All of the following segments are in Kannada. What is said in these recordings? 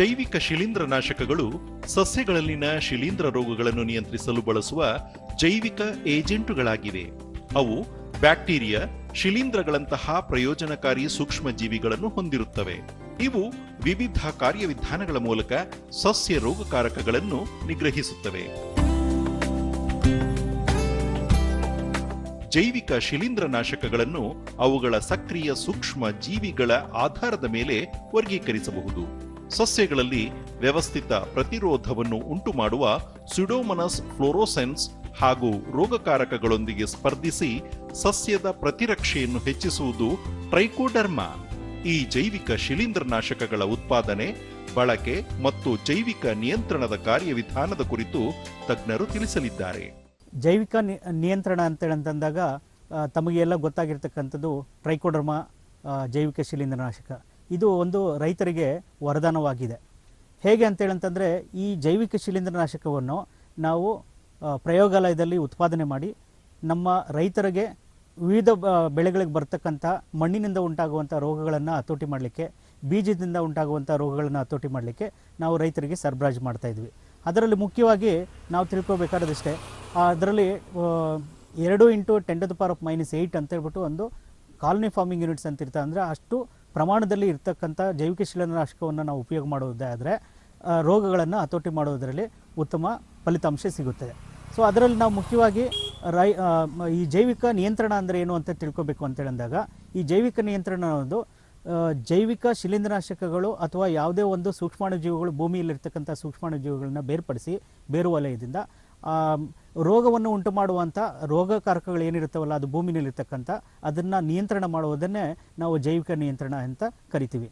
ಜೈವಿಕ ಶಿಲೀಂಧ್ರನಾಶಕಗಳು ಸಸ್ಯಗಳಲ್ಲಿನ ಶಿಲೀಂಧ್ರ ರೋಗಗಳನ್ನು ನಿಯಂತ್ರಿಸಲು ಬಳಸುವ ಜೈವಿಕ ಏಜೆಂಟುಗಳಾಗಿವೆ. ಅವು ಬ್ಯಾಕ್ಟೀರಿಯಾ, ಶಿಲೀಂಧ್ರಗಳಂತಹ ಪ್ರಯೋಜನಕಾರಿ ಸೂಕ್ಷ್ಮ ಜೀವಿಗಳನ್ನು ಹೊಂದಿರುತ್ತವೆ. ಇವು ವಿವಿಧ ಕಾರ್ಯವಿಧಾನಗಳ ಮೂಲಕ ಸಸ್ಯ ರೋಗಕಾರಕಗಳನ್ನು ನಿಗ್ರಹಿಸುತ್ತವೆ. ಜೈವಿಕ ಶಿಲೀಂಧ್ರನಾಶಕಗಳನ್ನು ಅವುಗಳ ಸಕ್ರಿಯ ಸೂಕ್ಷ್ಮ ಜೀವಿಗಳ ಆಧಾರದ ಮೇಲೆ ವರ್ಗೀಕರಿಸಬಹುದು. ಸಸ್ಯಗಳಲ್ಲಿ ವ್ಯವಸ್ಥಿತ ಪ್ರತಿರೋಧವನ್ನು ಉಂಟುಮಾಡುವ ಸುಡೋಮನಸ್ ಫ್ಲೋರೋಸೆನ್ಸ್ ಹಾಗೂ ರೋಗಕಾರಕಗಳೊಂದಿಗೆ ಸ್ಪರ್ಧಿಸಿ ಸಸ್ಯದ ಪ್ರತಿರಕ್ಷೆಯನ್ನು ಹೆಚ್ಚಿಸುವುದು ಟ್ರೈಕೋಡರ್ಮಾ ಈ ಜೈವಿಕ ಶಿಲೀಂಧ್ರನಾಶಕಗಳ ಉತ್ಪಾದನೆ, ಬಳಕೆ ಮತ್ತು ಜೈವಿಕ ನಿಯಂತ್ರಣದ ಕಾರ್ಯವಿಧಾನದ ಕುರಿತು ತಜ್ಞರು ತಿಳಿಸಲಿದ್ದಾರೆ. ಜೈವಿಕ ನಿಯಂತ್ರಣ ಅಂತಂದಾಗ ತಮಗೆಲ್ಲ ಗೊತ್ತಾಗಿರ್ತಕ್ಕಂಥದ್ದು ಟ್ರೈಕೋಡರ್ಮಾ ಜೈವಿಕ ಶಿಲೀಂಧ್ರನಾಶಕ. ಇದು ಒಂದು ರೈತರಿಗೆ ವರದಾನವಾಗಿದೆ. ಹೇಗೆ ಅಂತೇಳಂತಂದರೆ ಈ ಜೈವಿಕ ಶಿಲೀಂಧ್ರನಾಶಕವನ್ನು ನಾವು ಪ್ರಯೋಗಾಲಯದಲ್ಲಿ ಉತ್ಪಾದನೆ ಮಾಡಿ ನಮ್ಮ ರೈತರಿಗೆ ವಿವಿಧ ಬೆಳೆಗಳಿಗೆ ಬರ್ತಕ್ಕಂಥ ಮಣ್ಣಿನಿಂದ ಉಂಟಾಗುವಂಥ ರೋಗಗಳನ್ನು ಹತೋಟಿ ಮಾಡಲಿಕ್ಕೆ, ಬೀಜದಿಂದ ಉಂಟಾಗುವಂಥ ರೋಗಗಳನ್ನು ಹತೋಟಿ ಮಾಡಲಿಕ್ಕೆ ನಾವು ರೈತರಿಗೆ ಸರಬರಾಜು ಮಾಡ್ತಾಯಿದ್ವಿ ಅದರಲ್ಲಿ ಮುಖ್ಯವಾಗಿ ನಾವು ತಿಳ್ಕೊಬೇಕಾದಷ್ಟೇ ಅದರಲ್ಲಿ ಎರಡು into ten to the power of minus eight ಅಂತ ಹೇಳ್ಬಿಟ್ಟು ಒಂದು ಕಾಲೋನಿ ಫಾರ್ಮಿಂಗ್ ಯೂನಿಟ್ಸ್ ಅಂತ ಅಂದರೆ ಅಷ್ಟು ಪ್ರಮಾಣದಲ್ಲಿ ಇರ್ತಕ್ಕಂಥ ಜೈವಿಕ ಶಿಲೀಂಧ್ರನಾಶಕವನ್ನು ನಾವು ಉಪಯೋಗ ಮಾಡೋದಾದರೆ ರೋಗಗಳನ್ನು ಹತೋಟಿ ಮಾಡೋದರಲ್ಲಿ ಉತ್ತಮ ಫಲಿತಾಂಶ ಸಿಗುತ್ತದೆ ಸೊ ಅದರಲ್ಲಿ ನಾವು ಮುಖ್ಯವಾಗಿ ರೈ ಈ ಜೈವಿಕ ನಿಯಂತ್ರಣ ಅಂದರೆ ಏನು ಅಂತ ತಿಳ್ಕೊಬೇಕು ಅಂತೇಳಿದಾಗ ಈ ಜೈವಿಕ ನಿಯಂತ್ರಣ ಅನ್ನೋದು ಜೈವಿಕ ಶಿಲೀಂಧ್ರನಾಶಕಗಳು ಅಥವಾ ಯಾವುದೇ ಒಂದು ಸೂಕ್ಷ್ಮಾಣುಜೀವಿಗಳು ಭೂಮಿಯಲ್ಲಿರ್ತಕ್ಕಂಥ ಸೂಕ್ಷ್ಮಾಣುಜೀವಿಗಳನ್ನ ಬೇರ್ಪಡಿಸಿ, ಬೇರು ವಲಯದಿಂದ ರೋಗವನ್ನು ಉಂಟು ಮಾಡುವಂಥ ರೋಗಕಾರಕಗಳು ಏನಿರುತ್ತವಲ್ಲ, ಅದು ಭೂಮಿನಲ್ಲಿರ್ತಕ್ಕಂಥ, ಅದನ್ನು ನಿಯಂತ್ರಣ ಮಾಡುವುದನ್ನೇ ನಾವು ಜೈವಿಕ ನಿಯಂತ್ರಣ ಅಂತ ಕರಿತೀವಿ.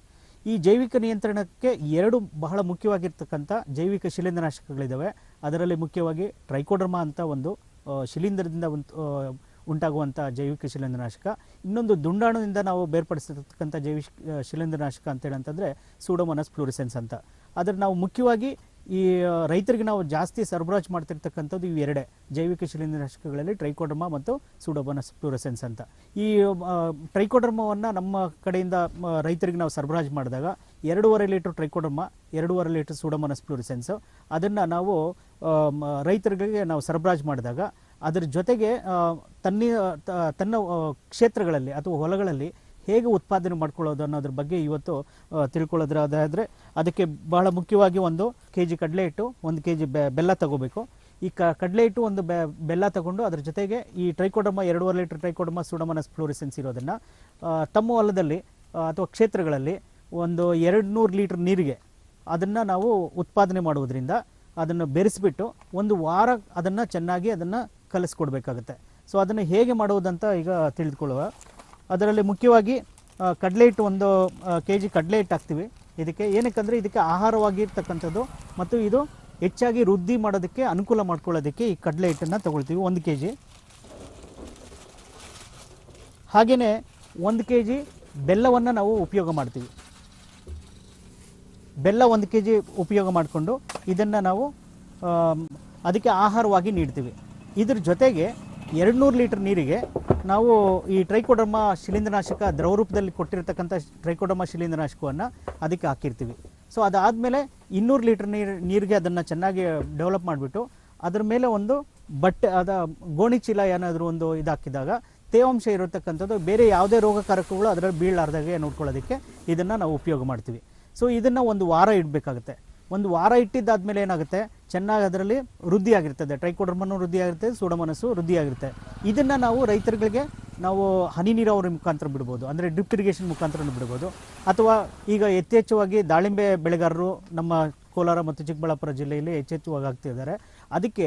ಈ ಜೈವಿಕ ನಿಯಂತ್ರಣಕ್ಕೆ ಎರಡು ಬಹಳ ಮುಖ್ಯವಾಗಿರ್ತಕ್ಕಂಥ ಜೈವಿಕ ಶಿಲೀಂಧ್ರನಾಶಕಗಳಿದ್ದಾವೆ ಅದರಲ್ಲಿ ಮುಖ್ಯವಾಗಿ ಟ್ರೈಕೋಡರ್ಮಾ ಅಂತ ಒಂದು ಶಿಲೀಂಧ್ರದಿಂದ ಉಂಟಾಗುವಂಥ ಜೈವಿಕ ಶಿಲೀಂಧ್ರನಾಶಕ. ಇನ್ನೊಂದು ದುಂಡಾಣುವಿಂದ ನಾವು ಬೇರ್ಪಡಿಸಿರ್ತಕ್ಕಂಥ ಜೈವಿಕ ಶಿಲೀಂಧ್ರನಾಶಕ ಅಂತ ಅಂತಂದರೆ ಸೂಡೋಮನಸ್ ಫ್ಲೂರಿಸೆನ್ಸ್ ಅಂತ. ಆದರೆ ನಾವು ಮುಖ್ಯವಾಗಿ ಈ ರೈತರಿಗೆ ನಾವು ಜಾಸ್ತಿ ಸರಬರಾಜು ಮಾಡ್ತಿರ್ತಕ್ಕಂಥದ್ದು ಇವು ಎರಡೇ. ಜೈವಿಕ ಶಿಲೀಂಧ್ರನಾಶಕಗಳಲ್ಲಿ ಟ್ರೈಕೋಡರ್ಮಾ ಮತ್ತು ಸೂಡೋಬನಸ್ ಫ್ಲೂರಸೆನ್ಸ್ ಅಂತ. ಈ ಟ್ರೈಕೋಡರ್ಮವನ್ನು ನಮ್ಮ ಕಡೆಯಿಂದ ರೈತರಿಗೆ ನಾವು ಸರಬರಾಜು ಮಾಡಿದಾಗ ಎರಡೂವರೆ ಲೀಟ್ರ್ ಟ್ರೈಕೋಡರ್ಮಾ, ಎರಡೂವರೆ ಲೀಟ್ರ್ ಸೂಡೋಮನಸ್ ಫ್ಲೂರಿಸೆನ್ಸ್ ಅದನ್ನು ನಾವು ರೈತರಿಗೆ ನಾವು ಸರಬರಾಜು ಮಾಡಿದಾಗ ಅದರ ಜೊತೆಗೆ ತನ್ನ ತನ್ನ ಕ್ಷೇತ್ರಗಳಲ್ಲಿ ಅಥವಾ ಹೊಲಗಳಲ್ಲಿ ಹೇಗೆ ಉತ್ಪಾದನೆ ಮಾಡ್ಕೊಳ್ಳೋದು ಅನ್ನೋದ್ರ ಬಗ್ಗೆ ಇವತ್ತು ತಿಳ್ಕೊಳ್ಳೋದ್ರಾದ್ರೆ ಅದಕ್ಕೆ ಬಹಳ ಮುಖ್ಯವಾಗಿ ಒಂದು ಕೆ ಜಿ ಕಡಲೆ ಹಿಟ್ಟು ಒಂದು ಕೆ ಜಿ ಬೆಲ್ಲ ತಗೋಬೇಕು. ಈ ಕ ಕಡಲೆ ಹಿಟ್ಟು ಒಂದು ಬೆ, ಬೆಲ್ಲ ತಗೊಂಡು ಅದ್ರ ಜೊತೆಗೆ ಈ ಟ್ರೈಕೋಡಮ ಎರಡೂವರೆ ಲೀಟರ್ ಟ್ರೈಕೋಡಮ ಸುಡಮನಸ್ ಫ್ಲೋರಿಸೆನ್ಸ್ ಇರೋದನ್ನು ತಮ್ಮ ಹೊಲದಲ್ಲಿ ಅಥವಾ ಕ್ಷೇತ್ರಗಳಲ್ಲಿ ಒಂದು ಎರಡು ನೂರು ಲೀಟರ್ ನೀರಿಗೆ ಅದನ್ನು ನಾವು ಉತ್ಪಾದನೆ ಮಾಡುವುದರಿಂದ ಅದನ್ನು ಬೆರೆಸಿಬಿಟ್ಟು ಒಂದು ವಾರ ಅದನ್ನು ಚೆನ್ನಾಗಿ ಅದನ್ನು ಕಲಿಸ್ಕೊಡ್ಬೇಕಾಗುತ್ತೆ. ಸೊ, ಅದನ್ನು ಹೇಗೆ ಮಾಡುವುದಂತ ಈಗ ತಿಳಿದುಕೊಳ್ಳುವ ಅದರಲ್ಲಿ ಮುಖ್ಯವಾಗಿ ಕಡಲೆ ಹಿಟ್ಟು ಒಂದು ಕೆ ಜಿ ಕಡಲೆ ಹಿಟ್ಟು ಹಾಕ್ತೀವಿ. ಇದಕ್ಕೆ ಏನಕ್ಕಂದರೆ ಇದಕ್ಕೆ ಆಹಾರವಾಗಿರ್ತಕ್ಕಂಥದ್ದು ಮತ್ತು ಇದು ಹೆಚ್ಚಾಗಿ ವೃದ್ಧಿ ಮಾಡೋದಕ್ಕೆ ಅನುಕೂಲ ಮಾಡ್ಕೊಳ್ಳೋದಕ್ಕೆ ಈ ಕಡಲೆ ಹಿಟ್ಟನ್ನು ತಗೊಳ್ತೀವಿ, ಒಂದು ಕೆ ಜಿ ಹಾಗೆಯೇ ಒಂದು ಕೆ ಜಿ ಬೆಲ್ಲವನ್ನು ನಾವು ಉಪಯೋಗ ಮಾಡ್ತೀವಿ. ಬೆಲ್ಲ ಒಂದು ಕೆ ಜಿ ಉಪಯೋಗ ಮಾಡಿಕೊಂಡು ಇದನ್ನು ನಾವು ಅದಕ್ಕೆ ಆಹಾರವಾಗಿ ನೀಡ್ತೀವಿ. ಇದ್ರ ಜೊತೆಗೆ ಎರಡು ನೂರು ಲೀಟರ್ ನೀರಿಗೆ ನಾವು ಈ ಟ್ರೈಕೋಡರ್ಮಾ ಶಿಲೀಂಧ್ರನಾಶಕ ದ್ರವ ರೂಪದಲ್ಲಿ ಕೊಟ್ಟಿರ್ತಕ್ಕಂಥ ಟ್ರೈಕೋಡರ್ಮಾ ಶಿಲೀಂಧ್ರನಾಶಕವನ್ನು ಅದಕ್ಕೆ ಹಾಕಿರ್ತೀವಿ. ಸೊ ಅದಾದಮೇಲೆ ಇನ್ನೂರು ಲೀಟರ್ ನೀರು, ನೀರಿಗೆ ಅದನ್ನು ಚೆನ್ನಾಗಿ ಡೆವಲಪ್ ಮಾಡಿಬಿಟ್ಟು ಅದರ ಮೇಲೆ ಒಂದು ಬಟ್ಟೆ, ಅದ ಗೋಣಿ ಚೀಲ ಏನಾದರೂ ಒಂದು ಇದಾಕಿದಾಗ ತೇವಾಂಶ ಇರತಕ್ಕಂಥದ್ದು ಬೇರೆ ಯಾವುದೇ ರೋಗಕಾರಕಗಳು ಅದರಲ್ಲಿ ಬೀಳಲಾರ್ದಾಗೆ ನೋಡ್ಕೊಳ್ಳೋದಕ್ಕೆ ಇದನ್ನು ನಾವು ಉಪಯೋಗ ಮಾಡ್ತೀವಿ. ಸೊ ಇದನ್ನು ಒಂದು ವಾರ ಇಡಬೇಕಾಗುತ್ತೆ. ಒಂದು ವಾರ ಇಟ್ಟಿದ್ದಾದಮೇಲೆ ಏನಾಗುತ್ತೆ? ಚೆನ್ನಾಗಿ ಅದರಲ್ಲಿ ವೃದ್ಧಿಯಾಗಿರ್ತದೆ. ಆಗಿರ್ತದೆ ವೃದ್ಧಿಯಾಗಿರ್ತದೆ, ಸೂಡಮನಸ್ಸು ವೃದ್ಧಿ ಆಗಿರುತ್ತೆ ಇದನ್ನು ನಾವು ರೈತರುಗಳಿಗೆ ನಾವು ಹನಿ ನೀರಾವರಿ ಮುಖಾಂತರ ಬಿಡ್ಬೋದು. ಅಂದರೆ ಡ್ರಿಪ್ ಇರಿಗೇಷನ್ ಮುಖಾಂತರ ಬಿಡ್ಬೋದು. ಅಥವಾ ಈಗ ಯಥೇಚ್ಛವಾಗಿ ದಾಳಿಂಬೆ ಬೆಳೆಗಾರರು ನಮ್ಮ ಕೋಲಾರ ಮತ್ತು ಚಿಕ್ಕಬಳ್ಳಾಪುರ ಜಿಲ್ಲೆಯಲ್ಲಿ ಹೆಚ್ಚೆಚ್ಚುವಾಗಿ ಆಗ್ತಿದ್ದಾರೆ. ಅದಕ್ಕೆ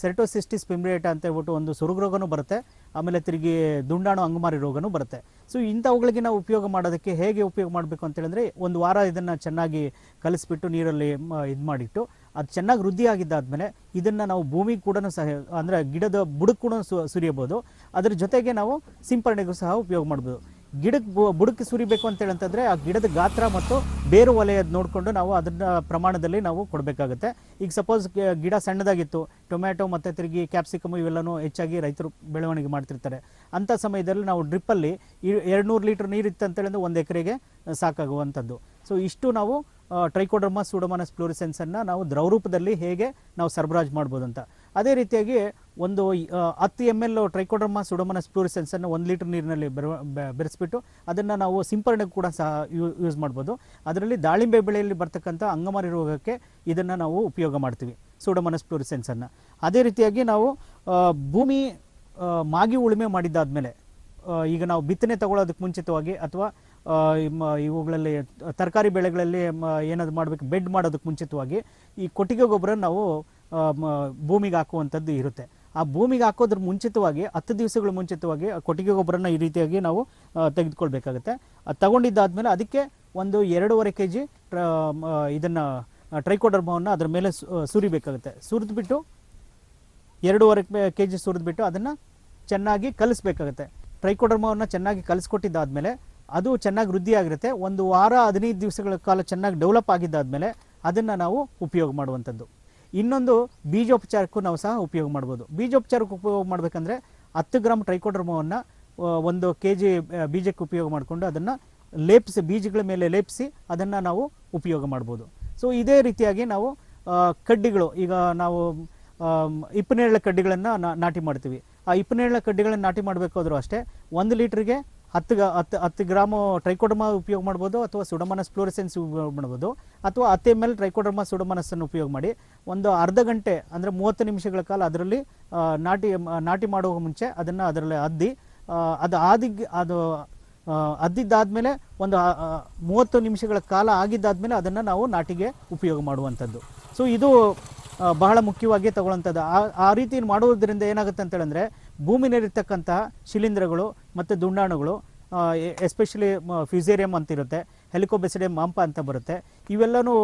ಸೆರಟೋಸಿಸ್ಟಿಸ್ ಪಿಮ್ರಿಯೇಟ ಅಂತ ಹೇಳ್ಬಿಟ್ಟು ಒಂದು ಸುರುಗ್ ರೋಗನೂ ಬರುತ್ತೆ, ಆಮೇಲೆ ತಿರುಗಿ ದುಂಡಾಣು ಅಂಗಮಾರಿ ರೋಗನೂ ಬರುತ್ತೆ. ಸೊ, ಇಂಥವುಗಳಿಗೆ ನಾವು ಉಪಯೋಗ ಮಾಡೋದಕ್ಕೆ ಹೇಗೆ ಉಪಯೋಗ ಮಾಡಬೇಕು ಅಂತ ಹೇಳಿದ್ರೆ ಒಂದು ವಾರ ಇದನ್ನು ಚೆನ್ನಾಗಿ ಕಲಿಸ್ಬಿಟ್ಟು ನೀರಲ್ಲಿ ಇದು ಮಾಡಿಟ್ಟು, ಅದು ಚೆನ್ನಾಗಿ ವೃದ್ಧಿ ಆಗಿದ್ದಾದ್ಮೇಲೆ ಇದನ್ನು ನಾವು ಭೂಮಿಗೆ ಕೂಡ ಸಹ, ಅಂದರೆ ಗಿಡದ ಬುಡಕ್ಕೆ ಕೂಡ ಸು ಸುರಿಯಬಹುದು ಅದ್ರ ಜೊತೆಗೆ ನಾವು ಸಿಂಪರಣೆಗೂ ಸಹ ಉಪಯೋಗ ಮಾಡ್ಬೋದು. ಗಿಡಕ್ಕೆ ಬುಡಕ್ಕೆ ಸುರಿಬೇಕು ಅಂತ ಅಂತಂದರೆ ಆ ಗಿಡದ ಗಾತ್ರ ಮತ್ತು ಬೇರು ವಲಯದ ನೋಡಿಕೊಂಡು ನಾವು ಅದನ್ನ ಪ್ರಮಾಣದಲ್ಲಿ ನಾವು ಕೊಡಬೇಕಾಗುತ್ತೆ. ಈಗ ಸಪೋಸ್ ಗಿಡ ಸಣ್ಣದಾಗಿತ್ತು, ಟೊಮ್ಯಾಟೊ ಮತ್ತು ತಿರುಗಿ ಕ್ಯಾಪ್ಸಿಕಮ್ ಇವೆಲ್ಲನೂ ಹೆಚ್ಚಾಗಿ ರೈತರು ಬೆಳವಣಿಗೆ ಮಾಡ್ತಿರ್ತಾರೆ. ಅಂಥ ಸಮಯದಲ್ಲಿ ನಾವು ಡ್ರಿಪ್ಪಲ್ಲಿ ಎರಡು ನೂರು ಲೀಟರ್ ನೀರು ಇತ್ತು ಅಂತ ಹೇಳಿದ್ರೆ ಒಂದು ಎಕರೆಗೆ ಸಾಕಾಗುವಂಥದ್ದು. ಸೊ ಇಷ್ಟು ನಾವು ಟ್ರೈಕೋಡರ್ಮಾ ಸೂಡೋಮನಸ್ ಫ್ಲೋರಿಸೆನ್ಸನ್ನು ನಾವು ದ್ರವರೂಪದಲ್ಲಿ ಹೇಗೆ ನಾವು ಸರಬರಾಜು ಮಾಡ್ಬೋದು ಅಂತ ಅದೇ ರೀತಿಯಾಗಿ ಒಂದು ಹತ್ತು ಎಂ ಎಲ್ ಟ್ರೈಕೋಡರ್ಮಾ ಸುಡೋಮನಸ್ ಅನ್ನು ಒಂದು ಲೀಟರ್ ನೀರಿನಲ್ಲಿ ಬೆರ ಬೆರೆಸ್ಬಿಟ್ಟು ಅದನ್ನು ನಾವು ಸಿಂಪರಣೆಗೆ ಕೂಡ ಸಹ ಯೂಸ್ ಮಾಡ್ಬೋದು. ಅದರಲ್ಲಿ ದಾಳಿಂಬೆ ಬೆಳೆಯಲ್ಲಿ ಬರ್ತಕ್ಕಂಥ ಅಂಗಮಾರಿ ರೋಗಕ್ಕೆ ಇದನ್ನು ನಾವು ಉಪಯೋಗ ಮಾಡ್ತೀವಿ ಸೂಡೋಮನಸ್ ಫ್ಲೋರಿಸೆನ್ಸನ್ನು ಅದೇ ರೀತಿಯಾಗಿ ನಾವು ಭೂಮಿ ಮಾಗಿ ಉಳುಮೆ ಮಾಡಿದ್ದಾದಮೇಲೆ ಈಗ ನಾವು ಬಿತ್ತನೆ ತಗೊಳ್ಳೋದಕ್ಕೆ ಮುಂಚಿತವಾಗಿ ಅಥವಾ ಇವುಗಳಲ್ಲಿ, ತರಕಾರಿ ಬೆಳೆಗಳಲ್ಲಿ ಏನಾದ್ರು ಮಾಡಬೇಕು, ಬೆಡ್ ಮಾಡೋದಕ್ಕೆ ಮುಂಚಿತವಾಗಿ ಈ ಕೊಟ್ಟಿಗೆ ಗೊಬ್ಬರ ನಾವು ಭೂಮಿಗೆ ಹಾಕುವಂಥದ್ದು ಇರುತ್ತೆ. ಆ ಭೂಮಿಗೆ ಹಾಕೋದ್ರ ಮುಂಚಿತವಾಗಿ, ಹತ್ತು ದಿವಸಗಳ ಮುಂಚಿತವಾಗಿ ಕೊಟ್ಟಿಗೆ ಗೊಬ್ಬರನ ಈ ರೀತಿಯಾಗಿ ನಾವು ತೆಗೆದುಕೊಳ್ಬೇಕಾಗುತ್ತೆ. ಅದು ತಗೊಂಡಿದ್ದಾದ್ಮೇಲೆ ಅದಕ್ಕೆ ಒಂದು ಎರಡೂವರೆ ಕೆ ಜಿ ಇದನ್ನು, ಟ್ರೈಕೋಡರ್ಮವನ್ನು ಅದರ ಮೇಲೆ ಸುರಿಬೇಕಾಗುತ್ತೆ. ಸುರಿದ್ಬಿಟ್ಟು, ಎರಡೂವರೆ ಕೆ ಜಿ ಸುರಿದ್ಬಿಟ್ಟು ಅದನ್ನು ಚೆನ್ನಾಗಿ ಕಲಿಸ್ಬೇಕಾಗುತ್ತೆ. ಟ್ರೈಕೋಡರ್ಮವನ್ನು ಚೆನ್ನಾಗಿ ಕಲಿಸ್ಕೊಟ್ಟಿದ್ದಾದ್ಮೇಲೆ ಅದು ಚೆನ್ನಾಗಿ ವೃದ್ಧಿಯಾಗಿರುತ್ತೆ. ಒಂದು ವಾರ ಹದಿನೈದು ದಿವಸಗಳ ಕಾಲ ಚೆನ್ನಾಗಿ ಡೆವಲಪ್ ಆಗಿದ್ದಾದಮೇಲೆ ಅದನ್ನು ನಾವು ಉಪಯೋಗ ಮಾಡುವಂಥದ್ದು. ಇನ್ನೊಂದು ಬೀಜೋಪಚಾರಕ್ಕೂ ನಾವು ಸಹ ಉಪಯೋಗ ಮಾಡ್ಬೋದು. ಬೀಜೋಪಚಾರಕ್ಕೆ ಉಪಯೋಗ ಮಾಡಬೇಕಂದ್ರೆ ಹತ್ತು ಗ್ರಾಮ್ ಟ್ರೈಕೋಡ್ರಮವನ್ನು ಒಂದು ಕೆ ಜಿ ಬೀಜಕ್ಕೆ ಉಪಯೋಗ ಮಾಡಿಕೊಂಡು ಅದನ್ನು ಲೇಪಿಸಿ, ಬೀಜಗಳ ಮೇಲೆ ಲೇಪಿಸಿ ಅದನ್ನು ನಾವು ಉಪಯೋಗ ಮಾಡ್ಬೋದು. ಸೊ ಇದೇ ರೀತಿಯಾಗಿ ನಾವು ಕಡ್ಡಿಗಳು, ಈಗ ನಾವು ಇಪ್ಪನೇರಳೆ ಕಡ್ಡಿಗಳನ್ನು ನಾಟಿ ಮಾಡ್ತೀವಿ. ಆ ಇಪ್ಪನೇರಳೆ ಕಡ್ಡಿಗಳನ್ನು ನಾಟಿ ಮಾಡಬೇಕಾದ್ರೂ ಅಷ್ಟೇ, ಒಂದು ಲೀಟ್ರಿಗೆ ಹತ್ತು ಹತ್ತು ಹತ್ತು ಗ್ರಾಮು ಟ್ರೈಕೋಡರ್ಮಾ ಉಪಯೋಗ ಮಾಡ್ಬೋದು ಅಥವಾ ಸುಡಮನಸ್ ಫ್ಲೋರೆಸೆನ್ಸ್ ಉಪಯೋಗ ಮಾಡ್ಬೋದು ಅಥವಾ ಹತ್ತು ಎಂ ಎಲ್ ಟ್ರೈಕೋಡರ್ಮಾ ಸುಡಮನಸ್ಸನ್ನು ಉಪಯೋಗ ಮಾಡಿ. ಒಂದು ಅರ್ಧ ಗಂಟೆ ಅಂದರೆ ಮೂವತ್ತು ನಿಮಿಷಗಳ ಕಾಲ ಅದರಲ್ಲಿ ನಾಟಿ ನಾಟಿ ಮಾಡುವ ಮುಂಚೆ ಅದನ್ನು ಅದರಲ್ಲಿ ಅದ್ದಿ ಅದು ಆದಿ ಅದು ಅದ್ದಿದ್ದಾದಮೇಲೆ ಒಂದು ಮೂವತ್ತು ನಿಮಿಷಗಳ ಕಾಲ ಆಗಿದ್ದಾದ್ಮೇಲೆ ಅದನ್ನು ನಾವು ನಾಟಿಗೆ ಉಪಯೋಗ ಮಾಡುವಂಥದ್ದು. ಸೊ ಇದು ಬಹಳ ಮುಖ್ಯವಾಗಿ ತಗೊಳ್ಳೋಂಥದ್ದು ಆ ಆ ರೀತಿ ಮಾಡುವುದರಿಂದ ಏನಾಗುತ್ತೆ ಅಂತ ಹೇಳಿದ್ರೆ ಭೂಮಿನಲ್ಲಿರ್ತಕ್ಕಂತಹ ಶಿಲೀಂಧ್ರಗಳು ಮತ್ತು ದುಂಡಾಣುಗಳು ಎಸ್ಪೆಷಲಿ ಫ್ಯೂಸೇರಿಯಂ ಅಂತ ಇರುತ್ತೆ ಹೆಲಿಕೋಬೆಸಿಡಿಯಂ ಮಾಂಪ ಅಂತ ಬರುತ್ತೆ. ಇವೆಲ್ಲನೂ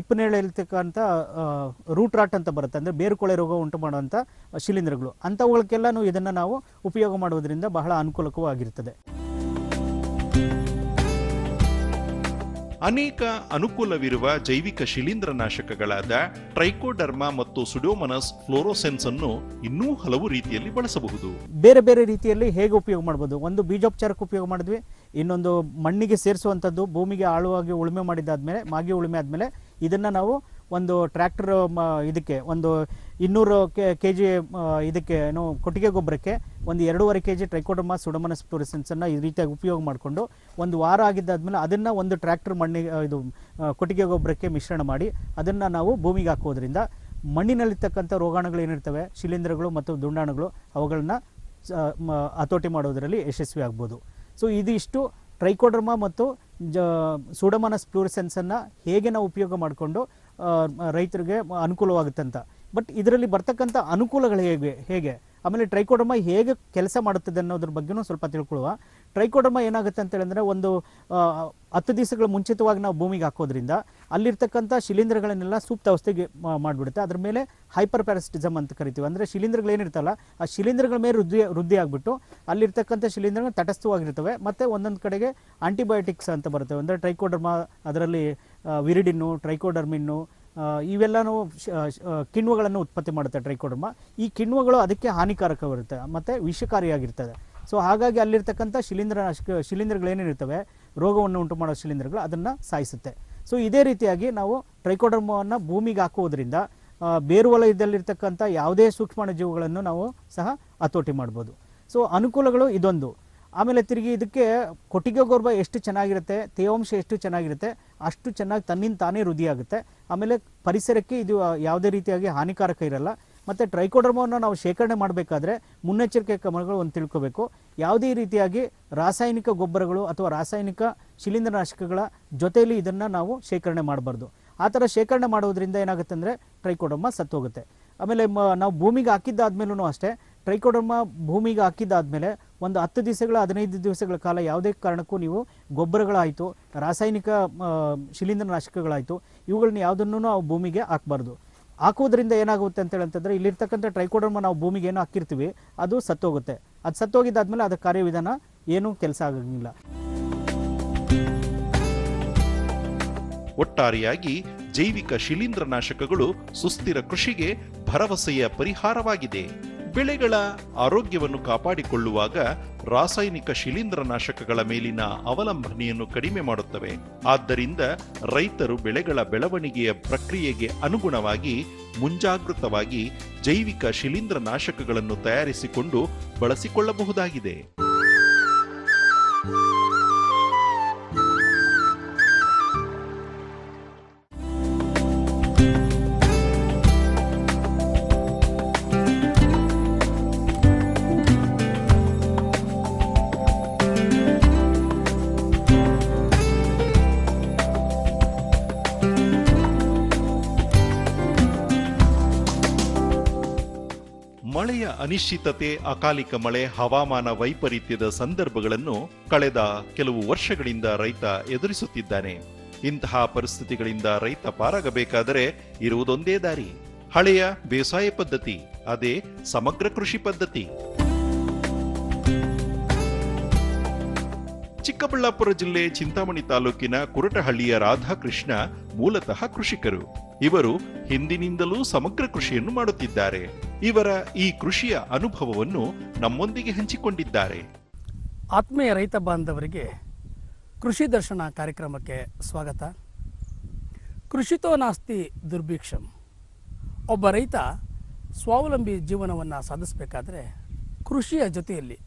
ಇಪ್ಪನೇಳಿರ್ತಕ್ಕಂಥ ರೂಟ್ ರಾಟ್ ಅಂತ ಬರುತ್ತೆ. ಅಂದರೆ ಬೇರುಕೊಳೆ ರೋಗ ಉಂಟು ಮಾಡುವಂಥ ಶಿಲೀಂಧ್ರಗಳು. ಅಂಥವುಗಳಕ್ಕೆಲ್ಲನೂ ಇದನ್ನು ನಾವು ಉಪಯೋಗ ಮಾಡುವುದರಿಂದ ಬಹಳ ಅನುಕೂಲಕೂ ಆಗಿರ್ತದೆ ಅನೇಕ ಅನುಕೂಲವಿರುವ ಜೈವಿಕ ಶಿಲೀಂಧ್ರನಾಶಕಗಳಾದ ಟ್ರೈಕೋಡರ್ಮಾ ಮತ್ತು ಸುಡೋಮನಸ್ ಫ್ಲೋರೋಸೆನ್ಸ್ ಅನ್ನು ಇನ್ನೂ ಹಲವು ರೀತಿಯಲ್ಲಿ ಬಳಸಬಹುದು. ಬೇರೆ ಬೇರೆ ರೀತಿಯಲ್ಲಿ ಹೇಗೆ ಉಪಯೋಗ ಮಾಡಬಹುದು ಒಂದು ಬೀಜೋಪಚಾರಕ್ಕೆ ಉಪಯೋಗ ಮಾಡಿದ್ವಿ, ಇನ್ನೊಂದು ಮಣ್ಣಿಗೆ ಸೇರಿಸುವಂಥದ್ದು ಭೂಮಿಗೆ ಆಳವಾಗಿ ಉಳುಮೆ ಮಾಡಿದ್ದಾದ್ಮೇಲೆ, ಮಾಗಿ ಉಳುಮೆ ಆದಮೇಲೆ ಇದನ್ನು ನಾವು ಒಂದು ಟ್ರ್ಯಾಕ್ಟರ್ ಇದಕ್ಕೆ, ಒಂದು ಇನ್ನೂರು ಕೆ ಜಿ ಇದಕ್ಕೆ, ಏನು, ಕೊಟ್ಟಿಗೆ ಗೊಬ್ಬರಕ್ಕೆ ಒಂದು ಎರಡೂವರೆ ಕೆ ಜಿ ಟ್ರೈಕೋಡಮಾ ಸುಡಮನಸ್ ಫ್ಲೋರಿಸೆನ್ಸನ್ನು ಈ ರೀತಿಯಾಗಿ ಉಪಯೋಗ ಮಾಡಿಕೊಂಡು ಒಂದು ವಾರ ಆಗಿದ್ದಾದ್ಮೇಲೆ ಅದನ್ನು ಒಂದು ಟ್ರ್ಯಾಕ್ಟರ್ ಮಣ್ಣಿಗೆ ಇದು ಕೊಟ್ಟಿಗೆ ಗೊಬ್ಬರಕ್ಕೆ ಮಿಶ್ರಣ ಮಾಡಿ ಅದನ್ನು ನಾವು ಭೂಮಿಗೆ ಹಾಕೋದ್ರಿಂದ ಮಣ್ಣಿನಲ್ಲಿರ್ತಕ್ಕಂಥ ರೋಗಾಣುಗಳು ಏನಿರ್ತವೆ, ಶಿಲೀಂಧ್ರಗಳು ಮತ್ತು ದುಂಡಾಣುಗಳು, ಅವುಗಳನ್ನ ಹತೋಟಿ ಮಾಡೋದರಲ್ಲಿ ಯಶಸ್ವಿ ಆಗ್ಬೋದು. ಸೊ, ಇದಿಷ್ಟು ಟ್ರೈಕೋಡರ್ಮಾ ಮತ್ತು ಜ, ಸೂಡಮಾನಸ್ ಫ್ಲೂರಿಸೆನ್ಸನ್ನು ಹೇಗೆ ನಾವು ಉಪಯೋಗ ಮಾಡಿಕೊಂಡು ರೈತರಿಗೆ ಅನುಕೂಲವಾಗುತ್ತೆ ಅಂತ ಬಟ್ ಇದರಲ್ಲಿ ಬರ್ತಕ್ಕಂಥ ಅನುಕೂಲಗಳು ಹೇಗೆ ಹೇಗೆ? ಆಮೇಲೆ ಟ್ರೈಕೋಡರ್ಮಾ ಹೇಗೆ ಕೆಲಸ ಮಾಡುತ್ತದೆ ಅನ್ನೋದ್ರ ಬಗ್ಗೆನೂ ಸ್ವಲ್ಪ ತಿಳ್ಕೊಳ್ಳುವ. ಟ್ರೈಕೋಡರ್ಮಾ ಏನಾಗುತ್ತೆ ಅಂತ ಹೇಳಿದ್ರೆ ಒಂದು ಹತ್ತು ದಿವಸಗಳ ಮುಂಚಿತವಾಗಿ ನಾವು ಭೂಮಿಗೆ ಹಾಕೋದ್ರಿಂದ ಅಲ್ಲಿರ್ತಕ್ಕಂಥ ಶಿಲೀಂಧ್ರಗಳನ್ನೆಲ್ಲ ಸೂಕ್ತ ಅವಸ್ಥೆಗೆ ಮಾಡಿಬಿಡುತ್ತೆ. ಅದ್ರ ಮೇಲೆ ಹೈಪರ್ ಪ್ಯಾರಾಸಿಟಿಸಮ್ ಅಂತ ಕರಿತೀವಿ. ಅಂದರೆ ಶಿಲೀಂಧ್ರಗಳು ಏನಿರ್ತಲ್ಲ, ಆ ಶಿಲೀಂಧ್ರಗಳ ಮೇಲೆ ವೃದ್ಧಿ ವೃದ್ಧಿ ಆಗಿಬಿಟ್ಟು ಅಲ್ಲಿರ್ತಕ್ಕಂಥ ಶಿಲೀಂಧ್ರಗಳು ತಟಸ್ಥವಾಗಿರ್ತವೆ. ಮತ್ತು ಒಂದೊಂದು ಕಡೆಗೆ ಆಂಟಿಬಯೋಟಿಕ್ಸ್ ಅಂತ ಬರುತ್ತವೆ ಅಂದರೆ ಟ್ರೈಕೋಡರ್ಮಾ ಅದರಲ್ಲಿ ವಿರಿಡಿನ್ನು, ಟ್ರೈಕೋಡರ್ಮಿನ್ನು ಇವೆಲ್ಲನೂ ಕಿಣ್ವಗಳನ್ನು ಉತ್ಪತ್ತಿ ಮಾಡುತ್ತೆ ಟ್ರೈಕೋಡರ್ಮ. ಈ ಕಿಣ್ವಗಳು ಅದಕ್ಕೆ ಹಾನಿಕಾರಕವಿರುತ್ತೆ ಮತ್ತು ವಿಷಕಾರಿಯಾಗಿರ್ತದೆ. ಸೊ, ಹಾಗಾಗಿ ಅಲ್ಲಿರ್ತಕ್ಕಂಥ ಶಿಲೀಂಧ್ರಗಳು ಶಿಲೀಂಧ್ರಗಳೇನೇನಿರ್ತವೆ ರೋಗವನ್ನು ಉಂಟು ಮಾಡೋ ಶಿಲೀಂಧ್ರಗಳು ಅದನ್ನು ಸಾಯಿಸುತ್ತೆ. ಸೊ, ಇದೇ ರೀತಿಯಾಗಿ ನಾವು ಟ್ರೈಕೋಡರ್ಮವನ್ನು ಭೂಮಿಗೆ ಹಾಕುವುದರಿಂದ ಬೇರುವಲಯದಲ್ಲಿರ್ತಕ್ಕಂಥ ಬೇರು ವಲಯದಲ್ಲಿರ್ತಕ್ಕಂಥ ಯಾವುದೇ ಸೂಕ್ಷ್ಮಾಣು ಜೀವಗಳನ್ನು ನಾವು ಸಹ ಹತೋಟಿ ಮಾಡ್ಬೋದು. ಸೊ, ಅನುಕೂಲಗಳು ಇದೊಂದು. ಆಮೇಲೆ ತಿರುಗಿ ಇದಕ್ಕೆ ಕೊಟ್ಟಿಗೆ ಗೊರ್ಬ ಎಷ್ಟು ಚೆನ್ನಾಗಿರುತ್ತೆ, ತೇವಾಂಶ ಎಷ್ಟು ಚೆನ್ನಾಗಿರುತ್ತೆ, ಅಷ್ಟು ಚೆನ್ನಾಗಿ ತನ್ನಿಂದ ತಾನೇ ವೃದ್ಧಿಯಾಗುತ್ತೆ. ಆಮೇಲೆ ಪರಿಸರಕ್ಕೆ ಇದು ಯಾವುದೇ ರೀತಿಯಾಗಿ ಹಾನಿಕಾರಕ ಇರಲ್ಲ. ಮತ್ತು ಟ್ರೈಕೋಡರ್ಮವನ್ನು ನಾವು ಶೇಖರಣೆ ಮಾಡಬೇಕಾದ್ರೆ ಮುನ್ನೆಚ್ಚರಿಕೆ ಕ್ರಮಗಳು ಒಂದು ತಿಳ್ಕೋಬೇಕು. ಯಾವುದೇ ರೀತಿಯಾಗಿ ರಾಸಾಯನಿಕ ಗೊಬ್ಬರಗಳು ಅಥವಾ ರಾಸಾಯನಿಕ ಶಿಲೀಂಧ್ರನಾಶಕಗಳ ಜೊತೆಯಲ್ಲಿ ಇದನ್ನು ನಾವು ಶೇಖರಣೆ ಮಾಡಬಾರ್ದು. ಆ ಥರ ಶೇಖರಣೆ ಮಾಡೋದ್ರಿಂದ ಏನಾಗುತ್ತೆ ಅಂದರೆ ಟ್ರೈಕೋಡರ್ಮ ಸತ್ತೋಗುತ್ತೆ. ಆಮೇಲೆ ನಾವು ಭೂಮಿಗೆ ಹಾಕಿದ್ದಾದ್ಮೇಲೂ ಅಷ್ಟೇ ಟ್ರೈಕೋಡರ್ಮಾ ಭೂಮಿಗೆ ಹಾಕಿದ್ದಾದಮೇಲೆ ಒಂದು ಹತ್ತು ದಿವಸಗಳ, ಹದಿನೈದು ದಿವಸಗಳ ಕಾಲ ಯಾವುದೇ ಕಾರಣಕ್ಕೂ ನೀವು ಗೊಬ್ಬರಗಳಾಯಿತು, ರಾಸಾಯನಿಕ ಶಿಲೀಂಧ್ರನಾಶಕಗಳಾಯಿತು, ಇವುಗಳನ್ನ ಯಾವುದನ್ನು ನಾವು ಭೂಮಿಗೆ ಹಾಕಬಾರ್ದು. ಹಾಕೋದ್ರಿಂದ ಏನಾಗುತ್ತೆ ಅಂತ ಅಂತಂದರೆ ಇಲ್ಲಿರ್ತಕ್ಕಂಥ ಟ್ರೈಕೋಡರ್ಮಾ ನಾವು ಭೂಮಿಗೆ ಏನು ಹಾಕಿರ್ತೀವಿ, ಅದು ಸತ್ತೋಗುತ್ತೆ. ಅದು ಸತ್ತೋಗಿದ್ದಾದ್ಮೇಲೆ ಅದರ ಕಾರ್ಯವಿಧಾನ ಏನೂ ಕೆಲಸ ಆಗೋಂಗಿಲ್ಲ. ಒಟ್ಟಾರೆಯಾಗಿ ಜೈವಿಕ ಶಿಲೀಂಧ್ರನಾಶಕಗಳು ಸುಸ್ಥಿರ ಕೃಷಿಗೆ ಭರವಸೆಯ ಪರಿಹಾರವಾಗಿದೆ. ಬೆಳೆಗಳ ಆರೋಗ್ಯವನ್ನು ಕಾಪಾಡಿಕೊಳ್ಳುವಾಗ ರಾಸಾಯನಿಕ ಶಿಲೀಂಧ್ರನಾಶಕಗಳ ಮೇಲಿನ ಅವಲಂಬನೆಯನ್ನು ಕಡಿಮೆ ಮಾಡುತ್ತವೆ. ಆದ್ದರಿಂದ ರೈತರು ಬೆಳೆಗಳ ಬೆಳವಣಿಗೆಯ ಪ್ರಕ್ರಿಯೆಗೆ ಅನುಗುಣವಾಗಿ ಮುಂಜಾಗೃತವಾಗಿ ಜೈವಿಕ ಶಿಲೀಂಧ್ರನಾಶಕಗಳನ್ನು ತಯಾರಿಸಿಕೊಂಡು ಬಳಸಿಕೊಳ್ಳಬಹುದಾಗಿದೆ. ಅನಿಶ್ಚಿತತೆ, ಅಕಾಲಿಕ ಮಳೆ, ಹವಾಮಾನ ವೈಪರೀತ್ಯದ ಸಂದರ್ಭಗಳನ್ನು ಕಳೆದ ಕೆಲವು ವರ್ಷಗಳಿಂದ ರೈತ ಎದುರಿಸುತ್ತಿದ್ದಾನೆ. ಇಂತಹ ಪರಿಸ್ಥಿತಿಗಳಿಂದ ರೈತ ಪಾರಾಗಬೇಕಾದರೆ ಇರುವುದೊಂದೇ ದಾರಿ. ಹಳೆಯ ಬೇಸಾಯ ಪದ್ಧತಿ, ಅದೇ ಸಮಗ್ರ ಕೃಷಿ ಪದ್ಧತಿ. ಚಿಕ್ಕಬಳ್ಳಾಪುರ ಜಿಲ್ಲೆ ಚಿಂತಾಮಣಿ ತಾಲೂಕಿನ ಕುರಟಹಳ್ಳಿಯ ರಾಧಾಕೃಷ್ಣ ಮೂಲತಃ ಕೃಷಿಕರು. ಇವರು ಹಿಂದಿನಿಂದಲೂ ಸಮಗ್ರ ಕೃಷಿಯನ್ನು ಮಾಡುತ್ತಿದ್ದಾರೆ. ಇವರ ಈ ಕೃಷಿಯ ಅನುಭವವನ್ನು ನಮ್ಮೊಂದಿಗೆ ಹಂಚಿಕೊಂಡಿದ್ದಾರೆ. ಆತ್ಮೀಯ ರೈತ ಬಾಂಧವರಿಗೆ ಕೃಷಿ ದರ್ಶನ ಕಾರ್ಯಕ್ರಮಕ್ಕೆ ಸ್ವಾಗತ. ಕೃಷಿತೋ ನಾಸ್ತಿ ದುರ್ಭಿಕ್ಷಂ. ಒಬ್ಬ ರೈತ ಸ್ವಾವಲಂಬಿ ಜೀವನವನ್ನು ಸಾಧಿಸಬೇಕಾದ್ರೆ ಕೃಷಿಯ ಜೊತೆಯಲ್ಲಿ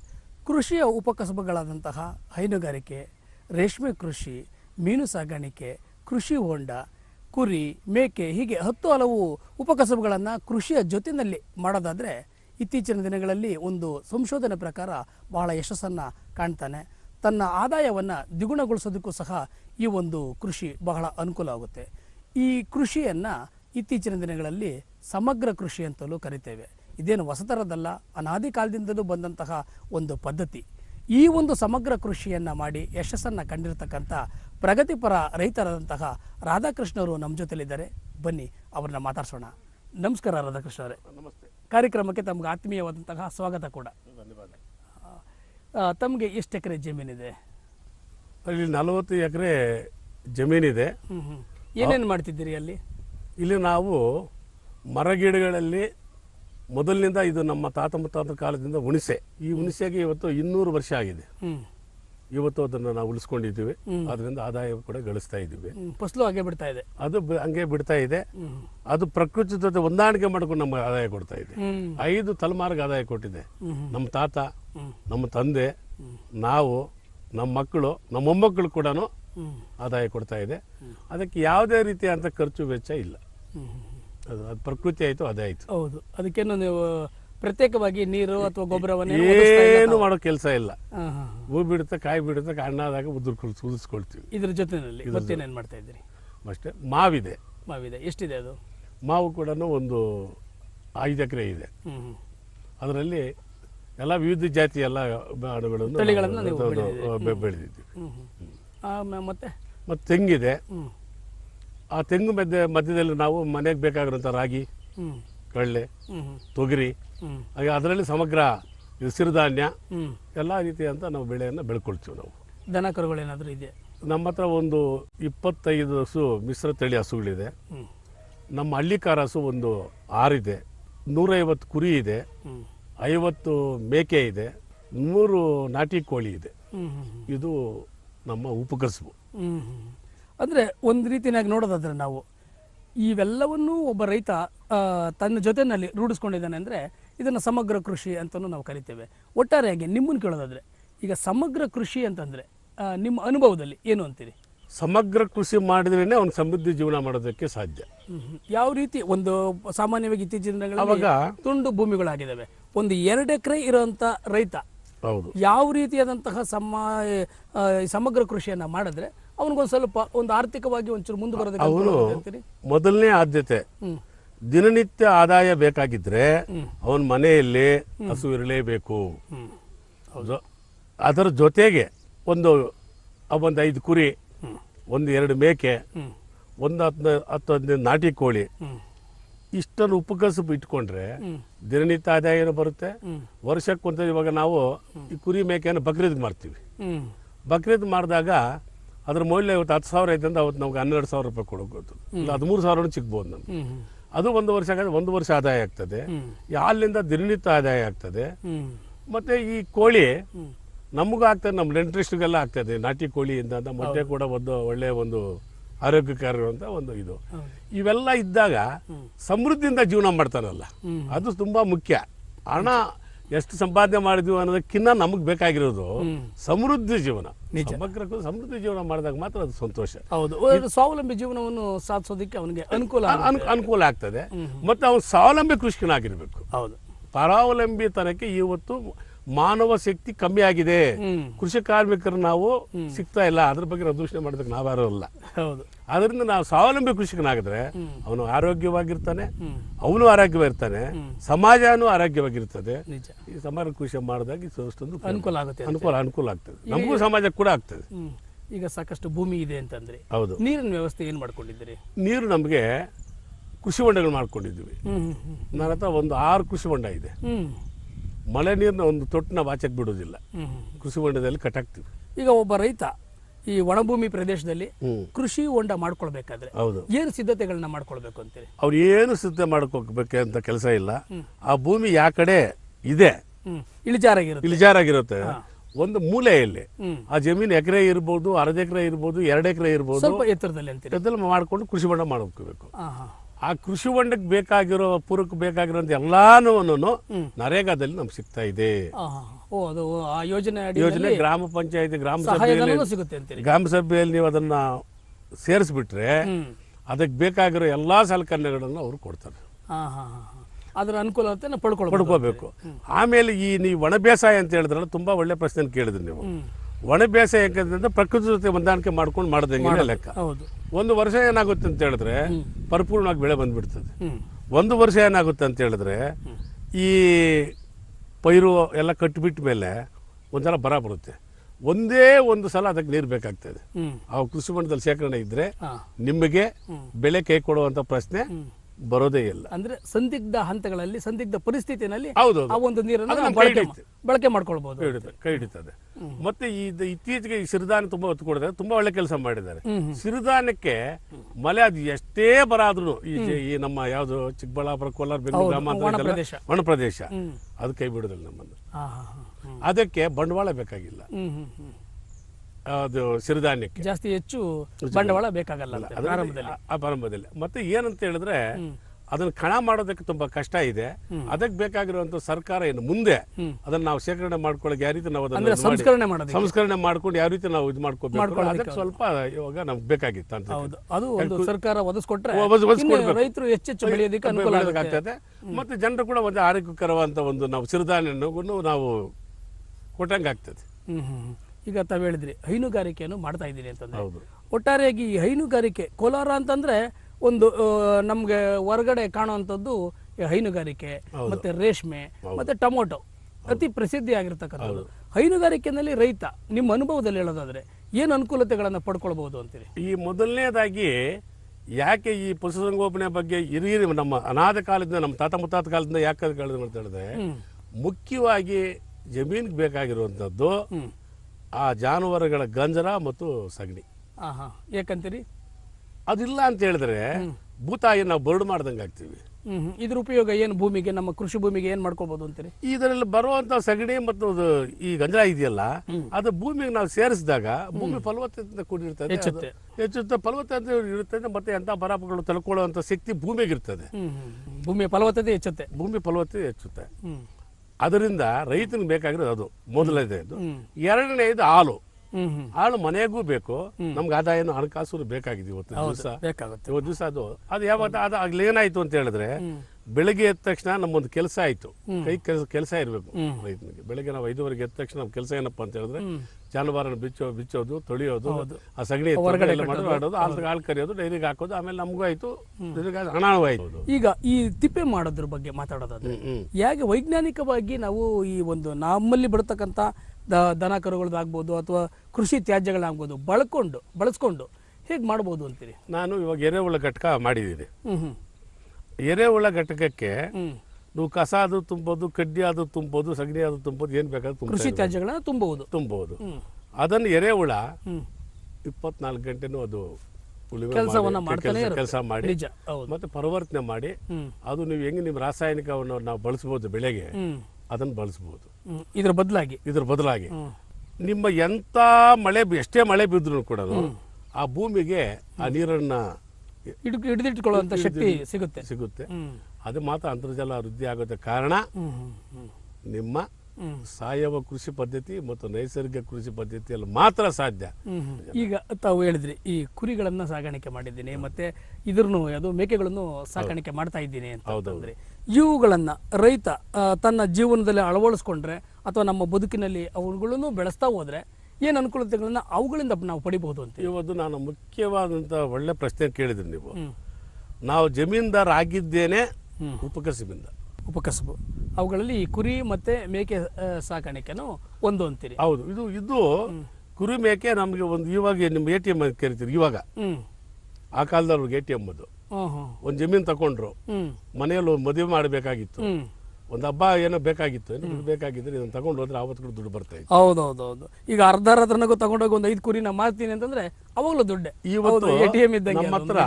ಕೃಷಿಯ ಉಪಕಸಬುಗಳಾದಂತಹ ಹೈನುಗಾರಿಕೆ, ರೇಷ್ಮೆ ಕೃಷಿ, ಮೀನು ಸಾಗಾಣಿಕೆ, ಕೃಷಿ ಹೊಂಡ ಕುರಿ, ಮೇಕೆ, ಹೀಗೆ ಹತ್ತು ಹಲವು ಉಪಕಸಬುಗಳನ್ನು ಕೃಷಿಯ ಜೊತೆಯಲ್ಲಿ ಮಾಡೋದಾದರೆ ಇತ್ತೀಚಿನ ದಿನಗಳಲ್ಲಿ ಒಂದು ಸಂಶೋಧನೆ ಪ್ರಕಾರ ಬಹಳ ಯಶಸ್ಸನ್ನು ಕಾಣ್ತಾನೆ. ತನ್ನ ಆದಾಯವನ್ನು ದ್ವಿಗುಣಗೊಳಿಸೋದಕ್ಕೂ ಸಹ ಈ ಒಂದು ಕೃಷಿ ಬಹಳ ಅನುಕೂಲ ಆಗುತ್ತೆ. ಈ ಕೃಷಿಯನ್ನು ಇತ್ತೀಚಿನ ದಿನಗಳಲ್ಲಿ ಸಮಗ್ರ ಕೃಷಿ ಅಂತಲೂ ಕರಿತೇವೆ. ಇದೇನು ಹೊಸತರದಲ್ಲ, ಅನಾದಿ ಕಾಲದಿಂದಲೂ ಬಂದಂತಹ ಒಂದು ಪದ್ಧತಿ. ಈ ಒಂದು ಸಮಗ್ರ ಕೃಷಿಯನ್ನು ಮಾಡಿ ಯಶಸ್ಸನ್ನು ಕಂಡಿರತಕ್ಕಂಥ ಪ್ರಗತಿಪರ ರೈತರಾದಂತಹ ರಾಧಾಕೃಷ್ಣವರು ನಮ್ಮ ಜೊತೆಯಲ್ಲಿದ್ದಾರೆ ಬನ್ನಿ ಅವ್ರನ್ನ ಮಾತಾಡ್ಸೋಣ. ನಮಸ್ಕಾರ ರಾಧಾಕೃಷ್ಣ ಅವರೇ. ನಮಸ್ತೆ. ಕಾರ್ಯಕ್ರಮಕ್ಕೆ ತಮ್ಗೆ ಆತ್ಮೀಯವಾದಂತಹ ಸ್ವಾಗತ ಕೂಡ. ಧನ್ಯವಾದ. ತಮಗೆ ಎಷ್ಟು ಎಕರೆ ಜಮೀನಿದೆ ಅಲ್ಲಿ ನಲವತ್ತು ಎಕರೆ ಜಮೀನಿದೆ ಏನೇನು ಮಾಡ್ತಿದ್ದೀರಿ ಅಲ್ಲಿ? ಇಲ್ಲಿ ನಾವು ಮರಗಿಡಗಳಲ್ಲಿ ಮೊದಲಿನಿಂದ ಇದು ನಮ್ಮ ತಾತ ಮುತ್ತಾತ ಕಾಲದಿಂದ ಹುಣಸೆ. ಈ ಹುಣಸೆಗೆ ಇವತ್ತು ಇನ್ನೂರು ವರ್ಷ ಆಗಿದೆ. ಇವತ್ತು ಅದನ್ನು ನಾವು ಉಳಿಸ್ಕೊಂಡಿದ್ದೀವಿ. ಅದರಿಂದ ಆದಾಯ ಕೂಡ ಗಳಿಸ್ತಾ ಇದ್ದೀವಿ. ಫಸ್ಲು ಹಾಗೆ ಬಿಡ್ತಾ ಇದೆ. ಅದು ಬ- ಹಂಗೆ ಬಿಡ್ತಾ ಇದೆ. ಅದು ಪ್ರಕೃತಿ ಜೊತೆ ಹೊಂದಾಣಿಕೆ ಮಾಡ್ಕೊಂಡು ನಮ್ಗೆ ಆದಾಯ ಕೊಡ್ತಾ ಇದೆ. ಐದು ತಲೆಮಾರಿಗೆ ಆದಾಯ ಕೊಟ್ಟಿದೆ. ನಮ್ಮ ತಾತ ನಮ್ಮ ತಂದೆ ನಾವು ನಮ್ಮ ಮಕ್ಕಳು ನಮ್ಮ ಮೊಮ್ಮಕ್ಕಳು ಕೂಡ ಆದಾಯ ಕೊಡ್ತಾ ಇದೆ. ಅದಕ್ಕೆ ಯಾವುದೇ ರೀತಿಯಾದಂಥ ಖರ್ಚು ವೆಚ್ಚ ಇಲ್ಲ. ಅದು ಅದು ಪ್ರಕೃತಿ ಆಯಿತು ಅದೇ ಆಯಿತು. ಹೌದು. ಅದಕ್ಕೇನು ನೀವು ಪ್ರತ್ಯೇಕವಾಗಿ ನೀರು ಅಥವಾ ಗೊಬ್ಬರವನ್ನು ಏನು ಮಾಡೋ ಕೆಲಸ ಇಲ್ಲ. ಹಾ, ಬಿಡುತ್ತೆ ಕಾಯಿ ಬಿಡುತ್ತೆ ಹಣ್ಣಾದಾಗ ಉದುರ್ ಉದಿಸ್ಕೊಳ್ತೀವಿ ಇದ್ರ ಜೊತೆನಲ್ಲಿ ಏನು ಮಾಡ್ತಾ ಇದ್ದೀರಿ? ಅಷ್ಟೇ ಮಾವಿದೆ. ಮಾವಿದೆ. ಎಷ್ಟಿದೆ ಅದು? ಮಾವು ಕೂಡ ಒಂದು ಐದು ಎಕರೆ ಇದೆ. ಅದರಲ್ಲಿ ಎಲ್ಲ ವಿವಿಧ ಜಾತಿ ಎಲ್ಲ ಹಣ್ಣುಗಳನ್ನು ಬೆಳೆದಿದ್ದೀವಿ. ಮತ್ತೆ? ಮತ್ತು ತೆಂಗಿದೆ. ಆ ತೆಂಗು ಮಧ್ಯ ಮಧ್ಯದಲ್ಲಿ ನಾವು ಮನೆಗೆ ಬೇಕಾಗಿರೋಂಥ ರಾಗಿ. ಹ್ಮ್. ತೊಗರಿ ಹಾಗೆ ಅದರಲ್ಲಿ ಸಮಗ್ರ ಸಿರಿಧಾನ್ಯ ಎಲ್ಲ ರೀತಿಯಂತ ನಾವು ಬೆಳೆಯನ್ನು ಬೆಳ್ಕೊಳ್ತೀವಿ ನಾವು. ದನ ಕರುಗಳೇನಾದರೂ ಇದೆ ನಮ್ಮ ಹತ್ರ ಒಂದು ಇಪ್ಪತ್ತೈದು ಹಸು ಮಿಶ್ರ ತಳಿ ಹಸುಗಳಿದೆ. ನಮ್ಮ ಹಳ್ಳಿಕಾರ ಹಸು ಒಂದು ಆರಿದೆ. ನೂರೈವತ್ತು ಕುರಿ ಇದೆ. ಐವತ್ತು ಮೇಕೆ ಇದೆ. ನೂರು ನಾಟಿ ಕೋಳಿ ಇದೆ. ಇದು ನಮ್ಮ ಉಪಕಸಬು. ಅಂದ್ರೆ ಒಂದು ರೀತಿಯಾಗಿ ನೋಡೋದಾದ್ರೆ ನಾವು ಇವೆಲ್ಲವನ್ನೂ ಒಬ್ಬ ರೈತ ತನ್ನ ಜೊತೆಯಲ್ಲಿ ರೂಢಿಸ್ಕೊಂಡಿದ್ದಾನೆ ಅಂದರೆ ಇದನ್ನು ಸಮಗ್ರ ಕೃಷಿ ಅಂತಲೂ ನಾವು ಕರಿತೇವೆ. ಒಟ್ಟಾರೆಯಾಗಿ ನಿಮ್ಮನ್ನು ಕೇಳೋದಾದರೆ ಈಗ ಸಮಗ್ರ ಕೃಷಿ ಅಂತಂದರೆ ನಿಮ್ಮ ಅನುಭವದಲ್ಲಿ ಏನು ಅಂತೀರಿ? ಸಮಗ್ರ ಕೃಷಿ ಮಾಡಿದ್ರೇ ಅವ್ನು ಸಮೃದ್ಧಿ ಜೀವನ ಮಾಡೋದಕ್ಕೆ ಸಾಧ್ಯ. ಯಾವ ರೀತಿ ಒಂದು ಸಾಮಾನ್ಯವಾಗಿ ಇತ್ತೀಚಿನ ದಿನಗಳಲ್ಲಿ ಅವಾಗ ತುಂಡು ಭೂಮಿಗಳಾಗಿದ್ದಾವೆ. ಒಂದು ಎರಡು ಎಕರೆ ಇರುವಂತ ರೈತ ಹೌದು. ಯಾವ ರೀತಿಯಾದಂತಹ ಸಮ ಈ ಸಮಗ್ರ ಕೃಷಿಯನ್ನ ಮಾಡಿದ್ರೆ ಅವನಿಗೊಂದು ಸ್ವಲ್ಪ ಒಂದು ಆರ್ಥಿಕವಾಗಿ ಒಂಚೂರು ಮುಂದೆ ಬರೋದಕ್ಕೆ ಅವರು ಮೊದಲನೇ ಆದ್ಯತೆ. ದಿನನಿತ್ಯ ಆದಾಯ ಬೇಕಾಗಿದ್ರೆ ಅವನ ಮನೆಯಲ್ಲಿ ಹಸು ಇರಲೇಬೇಕು. ಅದರ ಜೊತೆಗೆ ಒಂದು ಆ ಒಂದು ಐದು ಕುರಿ ಒಂದು ಎರಡು ಮೇಕೆ ಒಂದು ಹತ್ತು ಹತ್ತು ಹದಿನೈದು ನಾಟಿ ಕೋಳಿ ಇಷ್ಟನ್ನು ಉಪಕಸಬು ಇಟ್ಕೊಂಡ್ರೆ ದಿನನಿತ್ಯ ಆದಾಯ ಏನು ಬರುತ್ತೆ? ವರ್ಷಕ್ಕೆ ವರ್ಷಕ್ಕೊಂದು ಇವಾಗ ನಾವು ಈ ಕುರಿ ಮೇಕೆಯನ್ನು ಬಕ್ರೀದ್ ಮಾಡ್ತೀವಿ. ಬಕ್ರೀದ್ ಮಾಡಿದಾಗ ಅದ್ರ ಮೌಲ್ಯ ಇವತ್ತು ಹತ್ತು ಸಾವಿರ ಐತೆ ಅಂತ ಅವತ್ತು ನಮ್ಗೆ ಹನ್ನೆರಡು ಸಾವಿರ ರೂಪಾಯಿ ಕೊಡಬೇಕು ಇಲ್ಲ ಹದಿಮೂರು ಸಾವಿರ ಸಿಗ್ಬೋದು ನಮ್ಗೆ. ಅದು ಒಂದು ವರ್ಷ ಒಂದು ವರ್ಷ ಆದಾಯ ಆಗ್ತದೆ. ಹಾಲಿನಿಂದ ದಿನನಿತ್ಯ ಆದಾಯ ಆಗ್ತದೆ. ಮತ್ತೆ ಈ ಕೋಳಿ. ನಮಗೂ ಆಗ್ತದೆ ನಮ್ಮ ನೆಂಟ್ರಿಸ್ಟ್ಗೆಲ್ಲ ಆಗ್ತದೆ. ನಾಟಿ ಕೋಳಿಯಿಂದ ಅಂತ ಮೊಟ್ಟೆ ಕೂಡ ಒಂದು ಒಳ್ಳೆಯ ಒಂದು ಆರೋಗ್ಯಕರವಂತ ಒಂದು ಇದು. ಇವೆಲ್ಲ ಇದ್ದಾಗ ಸಮೃದ್ಧಿಯಿಂದ ಜೀವನ ಮಾಡ್ತಾರಲ್ಲ. ಅದು ತುಂಬಾ ಮುಖ್ಯ. ಹಣ ಎಷ್ಟು ಸಂಪಾದನೆ ಮಾಡಿದ್ವಿ ಅನ್ನೋದಕ್ಕಿಂತ ನಮಗೆ ಬೇಕಾಗಿರೋದು. ಸಮೃದ್ಧಿ ಜೀವನ. ನಿಜ. ಸಮಗ್ರ ಸಮೃದ್ಧಿ ಜೀವನ ಮಾಡಿದಾಗ ಮಾತ್ರ ಅದು ಸಂತೋಷ. ಹೌದು. ಸ್ವಾವಲಂಬಿ ಜೀವನವನ್ನು ಸಾಧಿಸೋದಕ್ಕೆ ಅವನಿಗೆ ಅನುಕೂಲ ಅನ್- ಅನ್- ಅನುಕೂಲ ಆಗ್ತದೆ. ಮತ್ತೆ ಅವನು ಸ್ವಾವಲಂಬಿ ಕೃಷಿಕನಾಗಿರ್ಬೇಕು. ಹೌದು. ಪರಾವಲಂಬಿತನಕ್ಕೆ ಇವತ್ತು ಮಾನವ ಶಕ್ತಿ ಕಮ್ಮಿ ಆಗಿದೆ. ಕೃಷಿ ಕಾರ್ಮಿಕರು ನಾವು ಸಿಗ್ತಾ ಇಲ್ಲ. ಅದ್ರ ಬಗ್ಗೆ ನಾವು ದೂಷಣೆ ಮಾಡೋದಕ್ಕೆ ನಾವ್ಯಾರು ಅಲ್ಲ ಹೌದು. ಅದರಿಂದ ನಾವು ಸ್ವಾವಲಂಬಿ ಕೃಷಿಕನಾಗಿದ್ರೆ ಅವನು ಆರೋಗ್ಯವಾಗಿರ್ತಾನೆ. ಅವನು ಆರೋಗ್ಯವಾಗಿರ್ತಾನೆ ಸಮಾಜನೂ ಆರೋಗ್ಯವಾಗಿರ್ತದೆ. ನಿಜ. ಈ ಸಮಾಜ ಕೃಷಿ ಮಾಡಿದಾಗ ಅಷ್ಟೊಂದು ಅನುಕೂಲ ಆಗುತ್ತೆ ಅನುಕೂಲ ಅನುಕೂಲ ಆಗ್ತದೆ. ನಮಗೂ ಸಮಾಜಕ್ಕೆ ಕೂಡ ಆಗ್ತದೆ. ಈಗ ಸಾಕಷ್ಟು ಭೂಮಿ ಇದೆ ಅಂತಂದ್ರೆ ಹೌದು. ನೀರಿನ ವ್ಯವಸ್ಥೆ ಏನು ಮಾಡ್ಕೊಂಡಿದ್ದೀರಿ? ನೀರು ನಮಗೆ ಕೃಷಿ ಹೊಂಡಗಳು ಮಾಡ್ಕೊಂಡಿದ್ವಿ ನನ್ನ ಹತ್ರ ಒಂದು ಆರು ಕೃಷಿ ಹೊಂಡ ಇದೆ. ಮಳೆ ನೀರನ್ನ ಒಂದು ತೊಟ್ಟಿನ ವಾಚಕ್ಕೆ ಬಿಡೋದಿಲ್ಲ ಹ್ಮ್ ಹ್ಮ್. ಕೃಷಿ ಹೊಂಡದಲ್ಲಿ ಕಟ್ಟಾಕ್ತೀವಿ. ಈಗ ಒಬ್ಬ ರೈತ ಈ ಒಣಭೂಮಿ ಪ್ರದೇಶದಲ್ಲಿ ಕೃಷಿ ಹೊಂಡ ಮಾಡ್ಕೊಳ್ಬೇಕಾದ್ರೆ ಹೌದು. ಏನು ಸಿದ್ಧತೆಗಳನ್ನ ಮಾಡ್ಕೊಳ್ಬೇಕು ಅಂತೇಳಿ ಅವ್ರು ಏನು ಸಿದ್ಧ ಅಂತ ಕೆಲಸ ಇಲ್ಲ. ಆ ಭೂಮಿ ಯಾ ಕಡೆ ಇದೆ. ಇಳಿಜಾರಾಗಿರುತ್ತೆ. ಇಳಿಜಾರಾಗಿರುತ್ತೆ. ಒಂದು ಮೂಲೆಯಲ್ಲಿ ಆ ಜಮೀನು ಎಕರೆ ಇರ್ಬೋದು ಅರ್ಧ ಎಕರೆ ಇರ್ಬೋದು ಎರಡು ಎಕರೆ ಇರ್ಬೋದು. ಸ್ವಲ್ಪ ಎತ್ತರದಲ್ಲಿ ಅಂತೀರಿ? ಅದೆಲ್ಲ ಮಾಡ್ಕೊಂಡು ಕೃಷಿ ಹೊಂಡ ಮಾಡ್ಕೋಬೇಕು ಆ ಕೃಷಿ ಹೊಂಡಕ್ಕೆ ಬೇಕಾಗಿರೋ ಪೂರಕ ಬೇಕಾಗಿರೋ ಎಲ್ಲಾನು ನರೇಗಾದಲ್ಲಿ ನಮ್ಗೆ ಸಿಗ್ತಾ ಇದೆ. ಓ ಅದು ಆ ಯೋಜನೆ ಯೋಜನೆ ಗ್ರಾಮ ಪಂಚಾಯತಿ ಗ್ರಾಮ ಸಭೆಯಲ್ಲಿ ಸಿಗುತ್ತೆ ಗ್ರಾಮ ಸಭೆಯಲ್ಲಿ ನೀವು ಅದನ್ನ ಸೇರಿಸ್ಬಿಟ್ರೆ ಅದಕ್ಕೆ ಬೇಕಾಗಿರೋ ಎಲ್ಲಾ ಸಲಕರಣೆಗಳನ್ನು ಅವರು ಕೊಡ್ತಾರೆ. ಅದರ ಅನುಕೂಲತೆಯನ್ನು ಪಡ್ಕೊಳ್ಬೋದು. ಪಡ್ಕೋಬೇಕು. ಆಮೇಲೆ ಈ ನೀವು ಒಣ ಬೇಸಾಯ ಅಂತ ಹೇಳಿದ್ರಲ್ಲ ತುಂಬಾ ಒಳ್ಳೆ ಪ್ರಶ್ನೆ ಕೇಳಿದ್ರಿ ನೀವು. ಒಣ ಬೇಸಾಯ ಯಾಕಂದ್ರೆ ಪ್ರಕೃತಿ ಜೊತೆ ಹೊಂದಾಣಿಕೆ ಮಾಡ್ಕೊಂಡು ಮಾಡ್ದಂಗೆ ಲೆಕ್ಕ. ಒಂದು ವರ್ಷ ಏನಾಗುತ್ತೆ ಅಂತ ಹೇಳಿದ್ರೆ ಪರಿಪೂರ್ಣವಾಗಿ ಬೆಳೆ ಬಂದ್ಬಿಡ್ತದೆ. ಒಂದು ವರ್ಷ ಏನಾಗುತ್ತೆ ಅಂತ ಹೇಳಿದ್ರೆ ಈ ಪೈರು ಎಲ್ಲ ಕಟ್ಟಿಬಿಟ್ಟ ಮೇಲೆ ಒಂಥರ ಬರ ಬರುತ್ತೆ. ಒಂದೇ ಒಂದು ಸಲ ಅದಕ್ಕೆ ನೀರು ಬೇಕಾಗ್ತದೆ. ಆ ಕೃಷಿ ಮಂಡದಲ್ಲಿ ಶೇಖರಣೆ ಇದ್ರೆ ನಿಮಗೆ ಬೆಳೆ ಕೈ ಕೊಡುವಂತ ಪ್ರಶ್ನೆ ಬರೋದೇ ಇಲ್ಲ. ಅಂದ್ರೆ ಸಂದಿಗ್ಧ ಹಂತಗಳಲ್ಲಿ ಸಂದಿಗ್ಧ ಪರಿಸ್ಥಿತಿನಲ್ಲಿ ಹೌದು ಆ ಒಂದು ನೀರನ್ನು ಕೈ ಬಳಕೆ. ಬಳಕೆ ಮಾಡ್ಕೊಳ್ಬಹುದು ಕೈ ಹಿಡಿತ- ಕೈ ಹಿಡಿತದೆ ಮತ್ತೆ ಇದು ಇತ್ತೀಚೆಗೆ ಈ ಸಿರಿಧಾನ್ಯ ತುಂಬಾ ಒತ್ತು ಕೊಡಿದ್ದಾರೆ ತುಂಬಾ ಒಳ್ಳೆ ಕೆಲಸ ಮಾಡಿದ್ದಾರೆ. ಸಿರಿಧಾನ್ಯಕ್ಕೆ ಮಳೆ ಅದು ಎಷ್ಟೇ ಬರ ಆದ್ರೂ ಈ ಜೆ- ಈ ನಮ್ಮ ಯಾವ್ದು ಚಿಕ್ಕಬಳ್ಳಾಪುರ ಕೋಲಾರ ಬೆಂಗಳೂರು ಗ್ರಾಮಾಂತರ ಒಣ ಇದೆಲ್ಲ ಪ್ರದೇಶ. ಒಣ ಪ್ರದೇಶ ಹ್ಮ್. ಅದು ಕೈ ಬಿಡೋದಿಲ್ಲ ನಮ್ಮನ್ನು. ಹಾ ಹಾ ಹಾ ಅದಕ್ಕೆ ಬಂಡವಾಳ ಬೇಕಾಗಿಲ್ಲ. ಹ್ಮ್ ಹ್ಮ್ ಹ್ಮ್. ಅದು ಸಿರಿಧಾನ್ಯಕ್ಕೆ. ಜಾಸ್ತಿ ಹೆಚ್ಚು ಬಂಡವಾಳ ಬೇಕಾಗಲ್ಲ ಅಂತ ಆರಂಭದಲ್ಲಿ ಪ್ರಾರಂಭದಲ್ಲಿ. ಆ- ಪ್ರಾರಂಭದಲ್ಲಿ. ಮತ್ತೆ ಏನಂತ ಹೇಳಿದ್ರೆ ಅದನ್ನ ಕಣ ಮಾಡೋದಕ್ಕೆ ತುಂಬಾ ಕಷ್ಟ ಇದೆ. ಅದಕ್ಕೆ ಬೇಕಾಗಿರುವಂತ ಸರ್ಕಾರ ಏನು ಮುಂದೆ ಅದನ್ನ ನಾವು ಶೇಖರಣೆ ಮಾಡ್ಕೊಳ್ಳೋಕೆ ಯಾವ ರೀತಿ ನಾವು ಅದನ್ನ ಅಂದ್ರೆ ಮಾಡಿ- ಸಂಸ್ಕರಣೆ ಮಾಡೋದಕ್ಕೆ. ಸಂಸ್ಕರಣೆ ಮಾಡ್ಕೊಂಡು ಯಾವ ರೀತಿ ನಾವು ಇದು ಮಾಡ್ಕೋಬೇಕು. ಮಾಡ್ಕೊಳ್ಳೋದಕ್ಕೆ ಅದಕ್ಕೆ ಸ್ವಲ್ಪ ಇವಾಗ ನಮ್ಗೆ ಬೇಕಾಗಿತ್ತು ಅಂತ ಹೌದು. ಅದು ಒಂದು ಸರ್ಕಾರ ಒದಗಿಸ್ಕೊಟ್ರೆ ಒದಗಿಸ್- ಒದಗಿಸ್ಕೊಡ್ಬೇಕು. ಇನ್ನು ರೈತರು ಹೆಚ್ಚೆಚ್ಚು ಬೆಳೆಯೋದಕ್ಕೆ ಅನುಕೂಲ ಆಗುತ್ತೆ. ಆಗ್ತದೆ ಮತ್ತೆ ಜನರು ಕೂಡ ಒಂದು ಆರೋಗ್ಯಕರವಂತ ಒಂದು ನಾವು ಸಿರಿಧಾನ್ಯವನ್ನು ನಾವು ಕೊಟ್ಟಂಗೆ ಆಗ್ತದೆ. ಹ್ಮ್ ಹ್ಮ್ ಹ್ಮ್. ಈಗ ತಾವು ಹೇಳಿದ್ರಿ ಹೈನುಗಾರಿಕೆಯನ್ನು ಮಾಡ್ತಾ ಇದ್ದೀರಿ ಅಂತಂದ್ರೆ. ಒಟ್ಟಾರೆಯಾಗಿ ಈ ಹೈನುಗಾರಿಕೆ ಕೋಲಾರ ಅಂತಂದ್ರೆ ಒಂದು ನಮ್ಗೆ ಹೊರಗಡೆ ಕಾಣುವಂಥದ್ದು ಹೈನುಗಾರಿಕೆ ಮತ್ತೆ ರೇಷ್ಮೆ ಮತ್ತೆ ಟೊಮೊಟೊ. ಅತಿ ಪ್ರಸಿದ್ಧಿ ಆಗಿರ್ತಕ್ಕಂಥದ್ದು. ಹೈನುಗಾರಿಕೆನಲ್ಲಿ ರೈತ ನಿಮ್ಮ ಅನುಭವದಲ್ಲಿ ಹೇಳೋದಾದ್ರೆ ಏನು ಅನುಕೂಲತೆಗಳನ್ನು ಪಡ್ಕೊಳ್ಬಹುದು ಅಂತೀರಿ? ಈ ಮೊದಲನೇದಾಗಿ ಯಾಕೆ ಈ ಪಶುಸಂಗೋಪನೆ ಬಗ್ಗೆ ಹಿರಿಯರು ನಮ್ಮ ಅನಾಥ ಕಾಲದಿಂದ ನಮ್ಮ ತಾತ ಮುತ್ತಾತ ಕಾಲದಿಂದ ಯಾಕೆ ಹೇಳಿದ್ರೆ ಮುಖ್ಯವಾಗಿ ಜಮೀನಿಗೆ ಬೇಕಾಗಿರುವಂಥದ್ದು ಆ ಜಾನುವಾರುಗಳ ಗಂಜರ ಮತ್ತು ಸಗಣಿ. ಆಹಾ ಯಾಕಂತೀರಿ ಅದಿಲ್ಲ ಅಂತ ಹೇಳಿದ್ರೆ ಭೂತಾಯಿ ನಾವು ಬರ್ಡ್ ಮಾಡ್ದಂಗೆ ಆಗ್ತೀವಿ. ಹ್ಮ್. ಇದ್ರ ಉಪಯೋಗ ಏನು ಭೂಮಿಗೆ ನಮ್ಮ ಕೃಷಿ ಭೂಮಿಗೆ ಏನ್ ಮಾಡ್ಕೋಬಹುದು ಅಂತೀರಿ? ಇದರಲ್ಲಿ ಬರುವಂತ ಸಗಣಿ ಮತ್ತು ಅದು ಈ ಗಂಜರ ಇದೆಯಲ್ಲ ಅದು ಭೂಮಿಗೆ ನಾವು ಸೇರಿಸಿದಾಗ ಭೂಮಿ ಫಲವತ್ತತೆಯಿಂದ ಕೂಡಿರ್ತದೆ ಅದು ಹೆಚ್ಚುತ್ತೆ. ಹೆಚ್ಚುತ್ತೆ ಫಲವತ್ತತೆ ಇರ್ತದೆ ಮತ್ತೆ ಎಂತ ಬರಾಪಗಳು ತಳ್ಕೊಳ್ಳುವಂತ ಶಕ್ತಿ ಭೂಮಿಗೆ ಇರ್ತದೆ. ಭೂಮಿಯ ಫಲವತ್ತತೆ ಹೆಚ್ಚುತ್ತೆ. ಭೂಮಿ ಫಲವತ್ತತೆ ಹೆಚ್ಚುತ್ತೆ. ಹ್ಮ್. ಅದರಿಂದ ರೈತನಿಗೆ ಬೇಕಾಗಿರೋದು ಅದು ಮೊದಲನೇದು ಎರಡನೇ ಎರಡನೇದು ಹಾಲು. ಹಾಲು ಮನೆಗೂ ಬೇಕು. ನಮ್ಗೆ ಆದಾಯ ಹಣಕಾಸು ಬೇಕಾಗಿದೆ ಇವತ್ತು ದಿವಸ. ಬೇಕಾಗುತ್ತೆ. ಇವತ್ತು ದಿವಸ ಅದು. ಅದು ಯಾವತ್ತ ಅದು ಆಗ್ಲೇನಾಯ್ತು ಅಂತ ಹೇಳಿದ್ರೆ ಬೆಳಿಗ್ಗೆ ಎದ್ದ ತಕ್ಷಣ ನಮ್ಮೊಂದು ಕೆಲಸ ಆಯ್ತು. ಕೈ ಕೆಲಸ ಕೆಲಸ ಇರಬೇಕು ರೈತನಿಗೆ. ಬೆಳಗ್ಗೆ ನಾವು ಐದುವರೆಗೆ ಎದ್ದ ತಕ್ಷಣ ನಮ್ಮ ಕೆಲಸ ಏನಪ್ಪಾ ಅಂತ ಹೇಳಿದ್ರೆ ಜಾನುವಾರನ ಬಿಚ್ಚೋ ಬಿಚ್ಚೋದು ತೊಳೆಯೋದು ಆ ಸಗಣಿ ಹೊರಗಡೆ ಮಾಡೋದು ಆ ಹಾಲು ಕರೆಯೋದು ಕರಿಯೋದು ಡೈರಿಗೆ ಹಾಕೋದು ಆಮೇಲೆ ನಮಗೂ ಆಯ್ತು. ಹಣವೂ ಆಯ್ತು. ಈಗ ಈ ತಿಪ್ಪೆ ಮಾಡೋದ್ರ ಬಗ್ಗೆ ಮಾತಾಡೋದಾದ್ರೆ ಹೇಗೆ ವೈಜ್ಞಾನಿಕವಾಗಿ ನಾವು ಈ ಒಂದು ನಮ್ಮಲ್ಲಿ ಬರತಕ್ಕಂಥ ದನ ಕರುಗಳದ್ದಾಗ್ಬೋದು ಅಥವಾ ಕೃಷಿ ತ್ಯಾಜ್ಯಗಳಾಗ್ಬೋದು ಬಳಕೊಂಡು ಬಳಸ್ಕೊಂಡು ಹೇಗೆ ಮಾಡ್ಬೋದು ಅಂತೀರಿ? ನಾನು ಇವಾಗ ಎರೆಹುಳ ಘಟಕ ಮಾಡಿದ್ದೀನಿ. ಎರೆಹುಳ ಘಟಕಕ್ಕೆ ನೀವು ಕಸ ಅದು ತುಂಬೋದು ಕಡ್ಡಿ ಅದು ತುಂಬೋದು ಸಗಣಿ ಅದು ತುಂಬೋದು ಏನು ಬೇಕಾದ್ರೂ ಕೃಷಿ ತ್ಯಾಜ್ಯಗಳನ್ನ ತುಂಬಬಹುದು ತುಂಬಬಹುದು ಅದನ್ನು ಎರೆಹುಳ ಇಪ್ಪತ್ನಾಲ್ಕು ಗಂಟೆನೂ ಅದು ಕೆಲಸ ಕೆಲ್ಸವನ್ನ ಮಾಡಿ, ಮತ್ತೆ ಪರಿವರ್ತನೆ ಮಾಡಿ ಅದು ನೀವು ಹೆಂಗೆ ನಿಮ್ಮ ರಾಸಾಯನಿಕವನ್ನು ನಾವು ಬಳಸ್ಬೋದು ಬೆಳೆಗೆ ಅದನ್ನು ಬಳಸ್ಬೋದು. ಇದ್ರ ಬದಲಾಗಿ. ಇದ್ರ ಬದಲಾಗಿ. ನಿಮ್ಮ ಎಂಥ ಮಳೆ ಎಷ್ಟೇ ಮಳೆ ಬಿದ್ರೂ ಕೂಡ ಆ ಭೂಮಿಗೆ ಆ ನೀರನ್ನ ಹಿಡ್ ಹಿಡಿದಿಟ್ಕೊಳ್ಳುವಂತ ಶಕ್ತಿ ಸಿಗುತ್ತೆ. ಸಿಗುತ್ತೆ. ಅದು ಮಾತ್ರ ಅಂತರ್ಜಲ ವೃದ್ಧಿ ಆಗೋದಕ್ಕೆ ಕಾರಣ ನಿಮ್ಮ ಸಾವಯವ ಕೃಷಿ ಪದ್ಧತಿ ಮತ್ತು ನೈಸರ್ಗಿಕ ಕೃಷಿ ಪದ್ಧತಿಯಲ್ಲಿ ಮಾತ್ರ ಸಾಧ್ಯ. ಈಗ ತಾವು ಹೇಳಿದ್ರಿ ಈ ಕುರಿಗಳನ್ನ ಸಾಗಾಣಿಕೆ ಮಾಡಿದ್ದೀನಿ ಮತ್ತೆ ಇದ್ರನ್ನು ಅದು ಮೇಕೆಗಳನ್ನು ಸಾಗಾಣಿಕೆ ಮಾಡ್ತಾ ಇದ್ದೀನಿ ಅಂತ ಹೌದೌದು. ಅಂತಂದ್ರೆ ಇವುಗಳನ್ನ ರೈತ ತನ್ನ ಜೀವನದಲ್ಲಿ ಅಳವಡಿಸ್ಕೊಂಡ್ರೆ ಅಥವಾ ನಮ್ಮ ಬದುಕಿನಲ್ಲಿ ಅವುಗಳನ್ನು ಬೆಳೆಸ್ತಾ ಹೋದ್ರೆ ಏನ್ ಅನುಕೂಲತೆಗಳನ್ನ ಅವುಗಳಿಂದ ನಾವು ಪಡಿಬಹುದು ಅಂತ ಇವತ್ತು ನಾನು ಮುಖ್ಯವಾದಂಥ ಒಳ್ಳೆ ಪ್ರಶ್ನೆ ಕೇಳಿದ್ರಿ ನೀವು. ನಾವು ಜಮೀನ್ದಾರ್ ಆಗಿದ್ದೇನೆ ಉಪಕಸಬಿಂದ ಉಪಕಸಬು ಅವುಗಳಲ್ಲಿ ಈ ಕುರಿ ಮತ್ತೆ ಮೇಕೆ ಸಾಕಾಣಿಕೆನೂ ಒಂದು ಅಂತೀರಿ. ಹೌದು. ಇದು ಇದು ಕುರಿ ಮೇಕೆ ನಮಗೆ ಒಂದು ಇವಾಗ ನಿಮ್ಮ ಎ ಟಿ ಎಂ ಕರಿತೀರಿ ಇವಾಗ. ಆ ಕಾಲದಲ್ಲಿ ಎ ಟಿ ಎಂ ಅದು. ಒಂದು ಜಮೀನು ತಗೊಂಡ್ರು ಮನೆಯಲ್ಲಿ ಮದುವೆ ಮಾಡಬೇಕಾಗಿತ್ತು. ಒಂದು ಹಬ್ಬ ಏನೋ ಬೇಕಾಗಿತ್ತು ಏನೋ ದುಡ್ಡು ಬೇಕಾಗಿದ್ರೆ ಇದನ್ನ ತಗೊಂಡು ಹೋದ್ರೆ ಆವತ್ತು ದುಡ್ಡು ಬರ್ತಾ ಇತ್ತು. ಹೌದು ಈಗ ಅರ್ಧ ಅರ್ಧನಗೂ ತಗೊಂಡೋಗಿ ಒಂದು ಐದು ಕುರಿ ನಾ ಮಾರ್ತೀನಿ ಅಂತಂದ್ರೆ ಅವಾಗಲೂ ದುಡ್ಡೆ. ಇವತ್ತು ಎ ಟಿ ಎಂ ಇದ್ದಂಗೆ ನಮ್ಮ ಹತ್ರ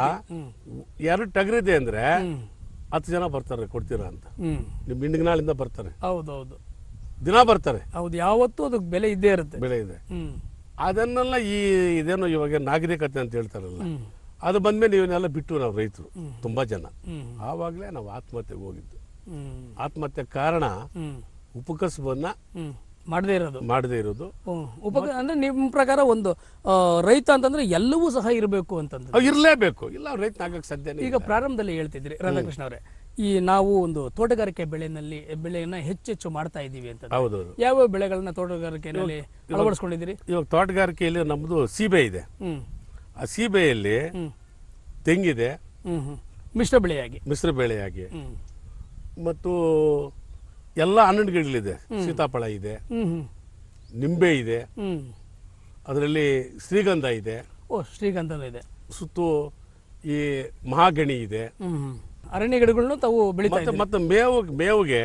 ಎರಡು ಟಗರಿದೆ ಅಂದ್ರೆ. ಹತ್ತು ಜನ ಬರ್ತಾರೆ ಕೊಡ್ತೀರಾ ಅಂತ. ನಿಮ್ಮ ಹಿಂಡಿಗ್ನಾಳಿಂದ ಬರ್ತಾರೆ. ಹೌದೌದು. ದಿನ ಬರ್ತಾರೆ. ಹೌದು ಯಾವತ್ತೂ ಅದಕ್ಕೆ ಬೆಲೆ ಇದ್ದೇ ಇರುತ್ತೆ. ಬೆಲೆ ಇದೆ. ಅದನ್ನೆಲ್ಲ ಈ ಇದೇನೋ ಇವಾಗ ನಾಗರಿಕತೆ ಅಂತ ಹೇಳ್ತಾರಲ್ಲ ಅದು ಬಂದ್ಮೇಲೆ ಇವನ್ನೆಲ್ಲ ಬಿಟ್ಟು ನಾವು ರೈತರು ತುಂಬಾ ಜನ. ಆವಾಗಲೇ ನಾವು ಆತ್ಮಹತ್ಯೆಗೆ ಹೋಗಿದ್ದು. ಆತ್ಮಹತ್ಯೆ ಕಾರಣ ಉಪಕಸಬನ್ನ ಮಾಡದೇ ಇರೋದು. ಮಾಡದೇ ಇರೋದು. ಉಪಕ ಅಂದ್ರೆ ನಿಮ್ಮ ಪ್ರಕಾರ ಒಂದು ರೈತ ಅಂತಂದ್ರೆ ಎಲ್ಲವೂ ಸಹ ಇರಬೇಕು ಅಂತಂದ್ರೆ. ಇರಲೇಬೇಕು. ಇಲ್ಲ ರೈತ ಆಗಕ್ಕೆ ಸಾಧ್ಯ ಈಗ ಪ್ರಾರಂಭದಲ್ಲಿ ಹೇಳ್ತಿದ್ರಿ ರಾಧಾಕೃಷ್ಣ ಅವರೇ ಈ ನಾವು ಒಂದು ತೋಟಗಾರಿಕೆ ಬೆಳೆನಲ್ಲಿ ಬೆಳೆಯನ್ನ ಹೆಚ್ಚೆಚ್ಚು ಮಾಡ್ತಾ ಇದ್ದೀವಿ ಅಂತ ಹೌದು ಯಾವ ಬೆಳೆಗಳನ್ನ ತೋಟಗಾರಿಕೆಯಲ್ಲಿ ಅಳವಡಿಸ್ಕೊಂಡಿದ್ದೀರಿ? ಇವಾಗ ತೋಟಗಾರಿಕೆಯಲ್ಲಿ ನಮ್ಮದು ಸೀಬೆ ಇದೆ. ಆ ಸೀಬೆಯಲ್ಲಿ ತೆಂಗಿದೆ ಮಿಶ್ರ ಬೆಳೆಯಾಗಿ. ಮಿಶ್ರ ಬೆಳೆಯಾಗಿ. ಮತ್ತು ಎಲ್ಲ ಹಣ್ಣುಗಳಿದೆ ಸೀತಾಫಳ ಇದೆ. ನಿಂಬೆ ಇದೆ. ಅದರಲ್ಲಿ ಶ್ರೀಗಂಧ ಇದೆ. ಓ ಶ್ರೀಗಂಧನೂ ಇದೆ. ಸುತ್ತು ಈ ಮಹಾಗಣಿ ಇದೆ. ಅರಣ್ಯ ಗಿಡಗಳನ್ನು ತಾವು ಬೆಳೀತಾ ಮತ್ತೆ ಮತ್ತೆ ಮೇವು ಮೇವುಗೆ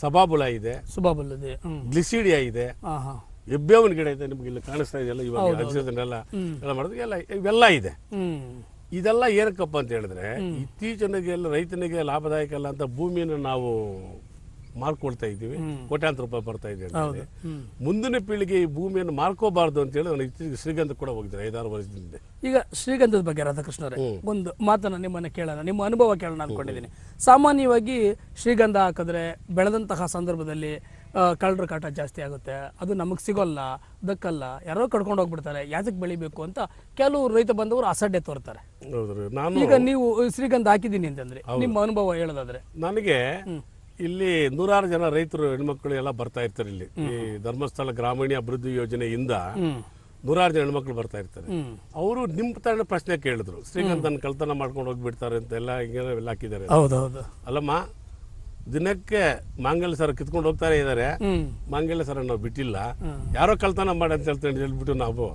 ಸಬಾಬುಲ ಇದೆ. ಸುಬಾಬುಲ ಇದೆ. ಗ್ಲಿಸಿಡಿಯಾ ಇದೆ. ಹೆಬ್ಬೇವಿನ ಗಿಡ ಇದೆ ನಿಮ್ಗೆ ಇಲ್ಲಿ ಕಾಣಿಸ್ತಾ ಇದೆಯಲ್ಲ ಇವಾಗ ಎಲ್ಲ ಮಾಡೋದು ಎಲ್ಲ ಇವೆಲ್ಲ ಇದೆ. ಇದೆಲ್ಲ ಏನಕ್ಕಪ್ಪ ಅಂತ ಹೇಳಿದ್ರೆ ಇತ್ತೀಚೆಗೆ ರೈತನಿಗೆ ಲಾಭದಾಯಕ ಅಲ್ಲ ಅಂತ ಭೂಮಿಯನ್ನು ನಾವು ಮಾರ್ಕೊಳ್ತಾ ಇದ್ದೀವಿ. ಕೋಟ್ಯಾಂತರ ರೂಪಾಯಿ ಬರ್ತಾ ಇದೆ. ಮುಂದಿನ ಪೀಳಿಗೆ ಈ ಭೂಮಿಯನ್ನು ಮಾರ್ಕೋಬಾರ್ದು ಅಂತ ಹೇಳಿ ನಾನು ಇತ್ತೀಚೆಗೆ ಶ್ರೀಗಂಧ ಕೂಡ ಹೋಗಿದ್ದಾರೆ ಐದಾರು ವರ್ಷದಿಂದ ಈಗ ಶ್ರೀಗಂಧದ ಬಗ್ಗೆ ರಾಧಾಕೃಷ್ಣ ಅವರೇ ಒಂದು ಮಾತನ್ನ ನಿಮ್ಮನ್ನ ಕೇಳೋಣ ನಿಮ್ಮ ಅನುಭವ ಕೇಳೋಣ ಅನ್ಕೊಂಡಿದ್ದೀನಿ. ಸಾಮಾನ್ಯವಾಗಿ ಶ್ರೀಗಂಧ ಹಾಕಿದ್ರೆ ಬೆಳೆದಂತಹ ಸಂದರ್ಭದಲ್ಲಿ ಕಳ್ಳರ ಕಾಟ ಜಾಸ್ತಿ ಆಗುತ್ತೆ. ಅದು ನಮಗೆ ಸಿಗೋಲ್ಲ ದಕ್ಕಲ್ಲ ಯಾರೋ ಕಡ್ಕೊಂಡು ಹೋಗ್ಬಿಡ್ತಾರೆ ಯಾತಕ್ಕೆ ಬೆಳಿಬೇಕು ಅಂತ ಕೆಲವು ರೈತ ಬಂದವರು ಅಸಡ್ಡೆ ತೋರ್ತಾರೆ. ಈಗ ನೀವು ಶ್ರೀಗಂಧ ಹಾಕಿದ್ದೀನಿ ಅಂತಂದ್ರೆ ನಿಮ್ಮ ಅನುಭವ ಹೇಳೋದಾದ್ರೆ. ನನಗೆ ಇಲ್ಲಿ ನೂರಾರು ಜನ ರೈತರು ಹೆಣ್ಮಕ್ಳು ಎಲ್ಲ ಬರ್ತಾ ಇರ್ತಾರೆ ಇಲ್ಲಿ. ಈ ಧರ್ಮಸ್ಥಳ ಗ್ರಾಮೀಣ ಅಭಿವೃದ್ಧಿ ಯೋಜನೆಯಿಂದ ನೂರಾರು ಜನ ಹೆಣ್ಮಕ್ಳು ಬರ್ತಾ ಇರ್ತಾರೆ. ಅವರು ನಿಮ್ ತರ ಪ್ರಶ್ನೆ ಕೇಳಿದ್ರು. ಶ್ರೀಗಂಧನ ಕಳ್ತನ ಮಾಡ್ಕೊಂಡು ಹೋಗ್ಬಿಡ್ತಾರೆ ಅಂತ ಎಲ್ಲ ಹಿಂಗೆಲ್ಲ ಹಾಕಿದ್ದಾರೆ. ಅಲ್ಲಮ್ಮ ದಿನಕ್ಕೆ ಮಾಂಗಲ್ಯ ಸರ ಕಿತ್ಕೊಂಡು ಹೋಗ್ತಾನೆ ಇದ್ದಾರೆ ಹ್ಮ್. ಮಾಂಗಲ್ಯ ಸರ ನಾವು ಬಿಟ್ಟಿಲ್ಲ. ಯಾರೋ ಕಳ್ತನ ಮಾಡಿ ಅಂತ ಹೇಳ್ತೇನೆ ಹೇಳ್ಬಿಟ್ಟು ನಾವು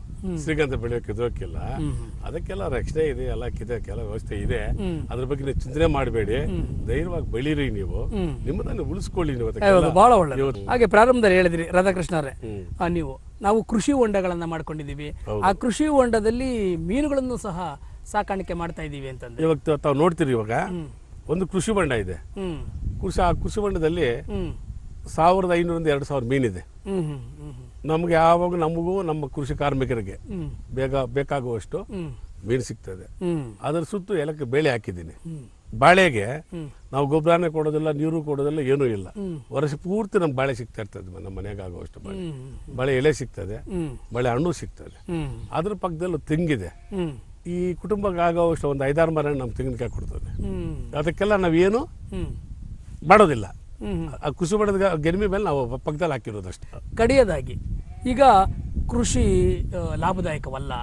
ಶ್ರೀಗಂಧ ಬೆಳೆಯೋಕೆ ಕಿದೋಕಿಲ್ಲ ಅದಕ್ಕೆಲ್ಲ ರಕ್ಷಣೆ ಇದೆ ಎಲ್ಲ ಕಿದಕ್ಕೆಲ್ಲ ವ್ಯವಸ್ಥೆ ಇದೆ. ಅದ್ರ ಬಗ್ಗೆ ನೀವು ಚಿಂತನೆ ಮಾಡಬೇಡಿ. ಧೈರ್ಯವಾಗಿ ಬೆಳೀರಿ ನೀವು. ನಿಮ್ಮದನ್ನು ಉಳಿಸ್ಕೊಳ್ಳಿ ನೀವು ಬಹಳ ಒಳ್ಳೆ ಹಾಗೆ ಪ್ರಾರಂಭದಲ್ಲಿ ಹೇಳಿದ್ರಿ ರಾಧಾಕೃಷ್ಣ ಅವರೇ. ನೀವು ನಾವು ಕೃಷಿ ಹೊಂಡಗಳನ್ನ ಮಾಡ್ಕೊಂಡಿದೀವಿ ಆ ಕೃಷಿ ಹೊಂಡದಲ್ಲಿ ಮೀನುಗಳನ್ನು ಸಹ ಸಾಕಾಣಿಕೆ ಮಾಡ್ತಾ ಇದೀವಿ ಅಂತಂದ್ರೆ. ಇವಾಗ ತಾವು ನೋಡ್ತೀರಿ ಇವಾಗ. ಒಂದು ಕೃಷಿ ಬಂಡ ಇದೆ. ಕೃಷಿ ಆ ಕೃಷಿ ಬಂಡದಲ್ಲಿ ಸಾವಿರದ ಐನೂರಿಂದ ಎರಡು ಸಾವಿರ ಮೀನಿದೆ ನಮ್ಗೆ ಯಾವಾಗ ನಮಗೂ ನಮ್ಮ ಕೃಷಿ ಕಾರ್ಮಿಕರಿಗೆ ಬೇಗ ಬೇಕಾಗುವಷ್ಟು ಮೀನು ಸಿಗ್ತದೆ. ಅದರ ಸುತ್ತು ಎಲ್ಲಕ್ಕೆ ಬೇಳೆ ಹಾಕಿದ್ದೀನಿ. ಬಾಳೆಗೆ. ನಾವು ಗೊಬ್ಬರನೇ ಕೊಡೋದಿಲ್ಲ ನೀರು ಕೊಡೋದಿಲ್ಲ ಏನೂ ಇಲ್ಲ. ವರ್ಷ ಪೂರ್ತಿ ನಮ್ಗೆ ಬಾಳೆ ಸಿಗ್ತಾ ಇರ್ತದೆ ನಮ್ಮ ಮನೆಗೆ ಆಗುವಷ್ಟು ಬಾಳೆ. ಬಾಳೆ ಎಲೆ ಸಿಗ್ತದೆ ಬಾಳೆ ಹಣ್ಣು ಸಿಗ್ತದೆ. ಅದ್ರ ಪಕ್ಕದಲ್ಲಿ ತೆಂಗಿದೆ. ಈ ಕುಟುಂಬಕ್ಕೆ ಆಗೋವಷ್ಟು ಒಂದು ಐದಾರು ಮರ ನಮ್ಗೆ ತೆಂಗಿನಕಾಯಿ ಕೊಡ್ತದೆ. ಅದಕ್ಕೆಲ್ಲ ನಾವೇನು ಮಾಡೋದಿಲ್ಲ. ಆ ಕುಸು ಬಡದ ಗೆರಿಮೆ ಮೇಲೆ ನಾವು ಪಕ್ಕದಲ್ಲಿ ಹಾಕಿರೋದು ಅಷ್ಟೇ. ಕಡಿಯದಾಗಿ. ಈಗ ಕೃಷಿ ಲಾಭದಾಯಕವಲ್ಲ.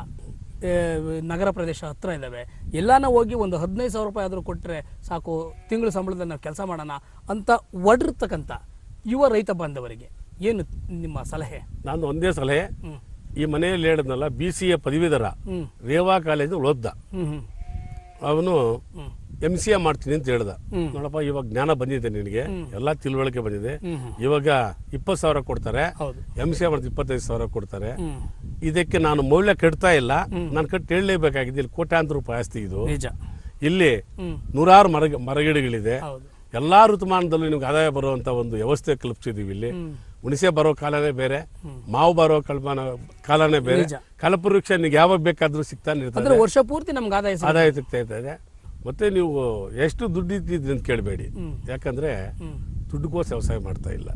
ನಗರ ಪ್ರದೇಶ ಹತ್ರ ಇದ್ದಾವೆ ಎಲ್ಲಾನ ಹೋಗಿ ಒಂದು ಹದಿನೈದು ಸಾವಿರ ರೂಪಾಯಿ ಆದರೂ ಕೊಟ್ಟರೆ ಸಾಕು ತಿಂಗಳ ಸಂಬಳದಲ್ಲಿ ನಾವು ಕೆಲಸ ಮಾಡೋಣ ಅಂತ ಒಡಿರ್ತಕ್ಕಂಥ ಯುವ ರೈತ ಬಾಂಧವರಿಗೆ ಏನು ನಿಮ್ಮ ಸಲಹೆ? ನಾನು ಒಂದೇ ಸಲಹೆ. ಈ ಮನೆಯಲ್ಲಿ ಹೇಳಿದ್ನಲ್ಲ ಬಿ ಸಿ ಎ ಪದವೀಧರ ರೇವಾ ಕಾಲೇಜು ಓದ್ದ ಅವನು ಎಂ ಎಂ ಸಿ ಎ ಮಾಡ್ತೀನಿ ಅಂತ ಹೇಳ್ದ. ನೋಡಪ್ಪ ಇವಾಗ ಜ್ಞಾನ ಬಂದಿದೆ ನಿನಗೆ. ಎಲ್ಲ ತಿಳುವಳಿಕೆ ಬಂದಿದೆ. ಇವಾಗ ಇಪ್ಪತ್ತು ಸಾವಿರ ಕೊಡ್ತಾರೆ. ಎಂ ಸಿ ಎ ಮಾಡ್ತೀನಿ ಇಪ್ಪತ್ತೈದು ಸಾವಿರ ಕೊಡ್ತಾರೆ. ಇದಕ್ಕೆ ನಾನು ಮೌಲ್ಯ ಕಟ್ತಾ ಇಲ್ಲ. ನಾನು ಕಟ್ಟಿ ಹೇಳಲೇಬೇಕಾಗಿದೆ. ಇಲ್ಲಿ ಕೋಟ್ಯಾಂತರ ರೂಪಾಯಿ ಆಸ್ತಿ ಇದು. ನಿಜ. ಇಲ್ಲಿ ನೂರಾರು ಮರ ಮರಗಿಡಗಳಿದೆ. ಎಲ್ಲ ಎಲ್ಲಾ ಋತುಮಾನದಲ್ಲೂ ನಿಮ್ಗೆ ಆದಾಯ ಬರುವಂತ ಒಂದು ವ್ಯವಸ್ಥೆ ಕಲ್ಪಿಸಿದೀವಿ ಇಲ್ಲಿ. ಹುಣಸೆ ಬರೋ ಕಾಲನೇ ಬೇರೆ ಮಾವು ಬರೋ ಕಲ್ಪನ ಕಾಲನೇ ಬೇರೆ. ಕಲಪವೃಕ್ಷ ನಿಮ್ಗೆ ಯಾವಾಗ ಬೇಕಾದ್ರೂ ಸಿಗ್ತಾ ಇರ್ತದೆ. ವರ್ಷ ಪೂರ್ತಿ ನಮ್ಗೆ ಆದಾಯ. ಆದಾಯ ಸಿಗ್ತಾ ಇರ್ತದೆ. ಮತ್ತೆ ನೀವು ಎಷ್ಟು ದುಡ್ಡು ಅಂತ ಕೇಳಬೇಡಿ. ಯಾಕಂದ್ರೆ ದುಡ್ಡುಗೋಸ್ ವ್ಯವಸಾಯ ಮಾಡ್ತಾ ಇಲ್ಲ.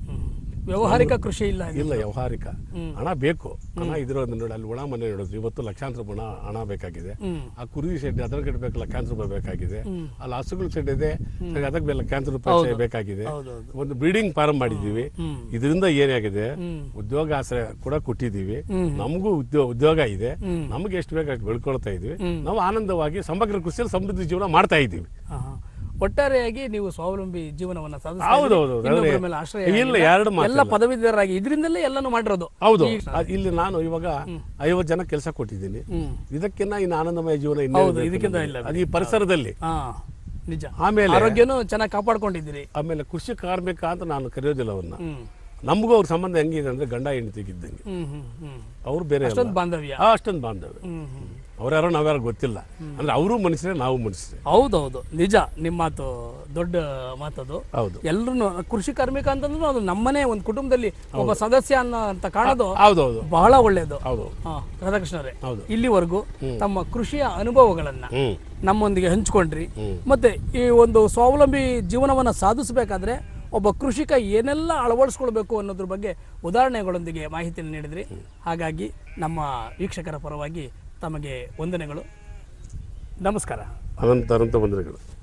ವ್ಯವಹಾರಿಕ ಕೃಷಿ ಇಲ್ಲ ಇಲ್ಲ ವ್ಯವಹಾರಿಕ. ಹಣ ಬೇಕು. ಹಣ ಇದ್ರೋದು ನೋಡಿ ಅಲ್ಲಿ ಒಣ ಮನೆ ನೋಡಿದ್ರು ಇವತ್ತು ಲಕ್ಷಾಂತರ ರೂಪಾಯಿ ಹಣ- ಬೇಕಾಗಿದೆ. ಆ ಕುರಿ ಶೆಡ್ ಅದ್ರ ಕಟ್ಟಬೇಕು ಲಕ್ಷಾಂತರ ರೂಪಾಯಿ ಬೇಕಾಗಿದೆ. ಅಲ್ಲಿ ಹಸುಗಳ ಶೆಡ್ ಇದೆ. ಅದಕ್ಕೆ ಲಕ್ಷಾಂತರ ರೂಪಾಯಿ ಬೇಕಾಗಿದೆ. ಒಂದು ಬ್ರೀಡಿಂಗ್ ಫಾರ್ಮ್ ಮಾಡಿದೀವಿ. ಇದರಿಂದ ಏನಾಗಿದೆ. ಉದ್ಯೋಗ ಆಶ್ರಯ ಕೂಡ ಕೊಟ್ಟಿದ್ದೀವಿ. ನಮಗೂ ಉದ್ಯೋಗ ಉದ್ಯೋಗ ಇದೆ. ನಮ್ಗೆ ನಮಗೆ ಬೇಕು ಅಷ್ಟು ಬೆಳ್ಕೊಳ್ತಾ ಇದೀವಿ. ನಾವು ಆನಂದವಾಗಿ ಸಮಗ್ರ ಕೃಷಿಯಲ್ಲಿ ಸಮೃದ್ಧಿ ಜೀವನ ಮಾಡ್ತಾ ಇದ್ದೀವಿ. ಒಟ್ಟಾರೆಯಾಗಿ ನೀವು ಸ್ವಾವಲಂಬಿ ಜೀವನವನ್ನ ಇಲ್ಲ, ಎರಡು. ಎಲ್ಲ ಪದವೀಧರರಾಗಿ ಇದರಿಂದಲೇ ಎಲ್ಲಾನು ಮಾಡಿರೋದು. ಹೌದು. ಇಲ್ಲಿ ನಾನು ಇವಾಗ ಐವತ್ತು ಜನ ಕೆಲಸ ಕೊಟ್ಟಿದ್ದೀನಿ. ಇದಕ್ಕಿಂತ ಇನ್ನು ಆನಂದಮಯ ಜೀವನ ಇದಕ್ಕಿಂತ ಇಲ್ಲ. ಅದು ಈ ಪರಿಸರದಲ್ಲಿ. ನಿಜ. ಆಮೇಲೆ ಆರೋಗ್ಯನೂ ಚೆನ್ನಾಗಿ ಕಾಪಾಡ್ಕೊಂಡಿದ್ದೀರಿ. ಆಮೇಲೆ ಕೃಷಿ ಕಾರ್ಮಿಕ ಅಂತ ನಾನು ಕರೆಯೋದಿಲ್ಲ ಅವ್ರನ್ನ. ಹ್ಮ್. ನಮಗೂ ಅವ್ರ ಸಂಬಂಧ ಹೆಂಗಿದೆ ಅಂದ್ರೆ ಗಂಡ ಹೆಂಡತಿಗಿದ್ದಂಗೆ ಅವ್ರು ಬೇರೆ. ಅಷ್ಟೊಂದು ಬಾಂಧವ್ಯ. ಅಷ್ಟೊಂದು ಬಾಂಧವ್ಯ. ಅವ್ರ್ಯಾರೋ ನಾವ್ಯಾರು ಗೊತ್ತಿಲ್ಲ. ಅಂದ್ರೆ ಅವರು ಮನುಷ್ಯರೇ ನಾವು ಮನುಷ್ಯರೇ. ಹೌದೌದು. ನಿಜ ನಿಮ್ಮ ಮಾತು ದೊಡ್ಡ ಮಾತದು. ಹೌದು. ಎಲ್ಲರೂ ಕೃಷಿ ಕಾರ್ಮಿಕ ಅಂತಂದ್ರೆ ಅದು ನಮ್ಮನೆ ಒಂದು ಕುಟುಂಬದಲ್ಲಿ ಒಬ್ಬ ಸದಸ್ಯ ಅನ್ನೋ ಅಂತ ಕಾಣೋದು ಹೌದೌದು. ಬಹಳ ಒಳ್ಳೆಯದು ಹೌದು. ರಾಧಾಕೃಷ್ಣರೇ ಹೌದು. ಇಲ್ಲಿವರೆಗೂ ತಮ್ಮ ಕೃಷಿಯ ಅನುಭವಗಳನ್ನ ನಮ್ಮೊಂದಿಗೆ ಹಂಚಿಕೊಂಡ್ರಿ. ಮತ್ತೆ ಈ ಒಂದು ಸ್ವಾವಲಂಬಿ ಜೀವನವನ್ನ ಸಾಧಿಸಬೇಕಾದ್ರೆ ಒಬ್ಬ ಕೃಷಿಕ ಏನೆಲ್ಲ ಅಳವಡಿಸ್ಕೊಳ್ಬೇಕು ಅನ್ನೋದ್ರ ಬಗ್ಗೆ ಉದಾಹರಣೆಗಳೊಂದಿಗೆ ಮಾಹಿತಿಯನ್ನು ನೀಡಿದ್ರಿ. ಹಾಗಾಗಿ ನಮ್ಮ ವೀಕ್ಷಕರ ಪರವಾಗಿ ತಮಗೆ ವಂದನೆಗಳು. ನಮಸ್ಕಾರ. ಅನಂತ ಅನಂತ ವಂದನೆಗಳು.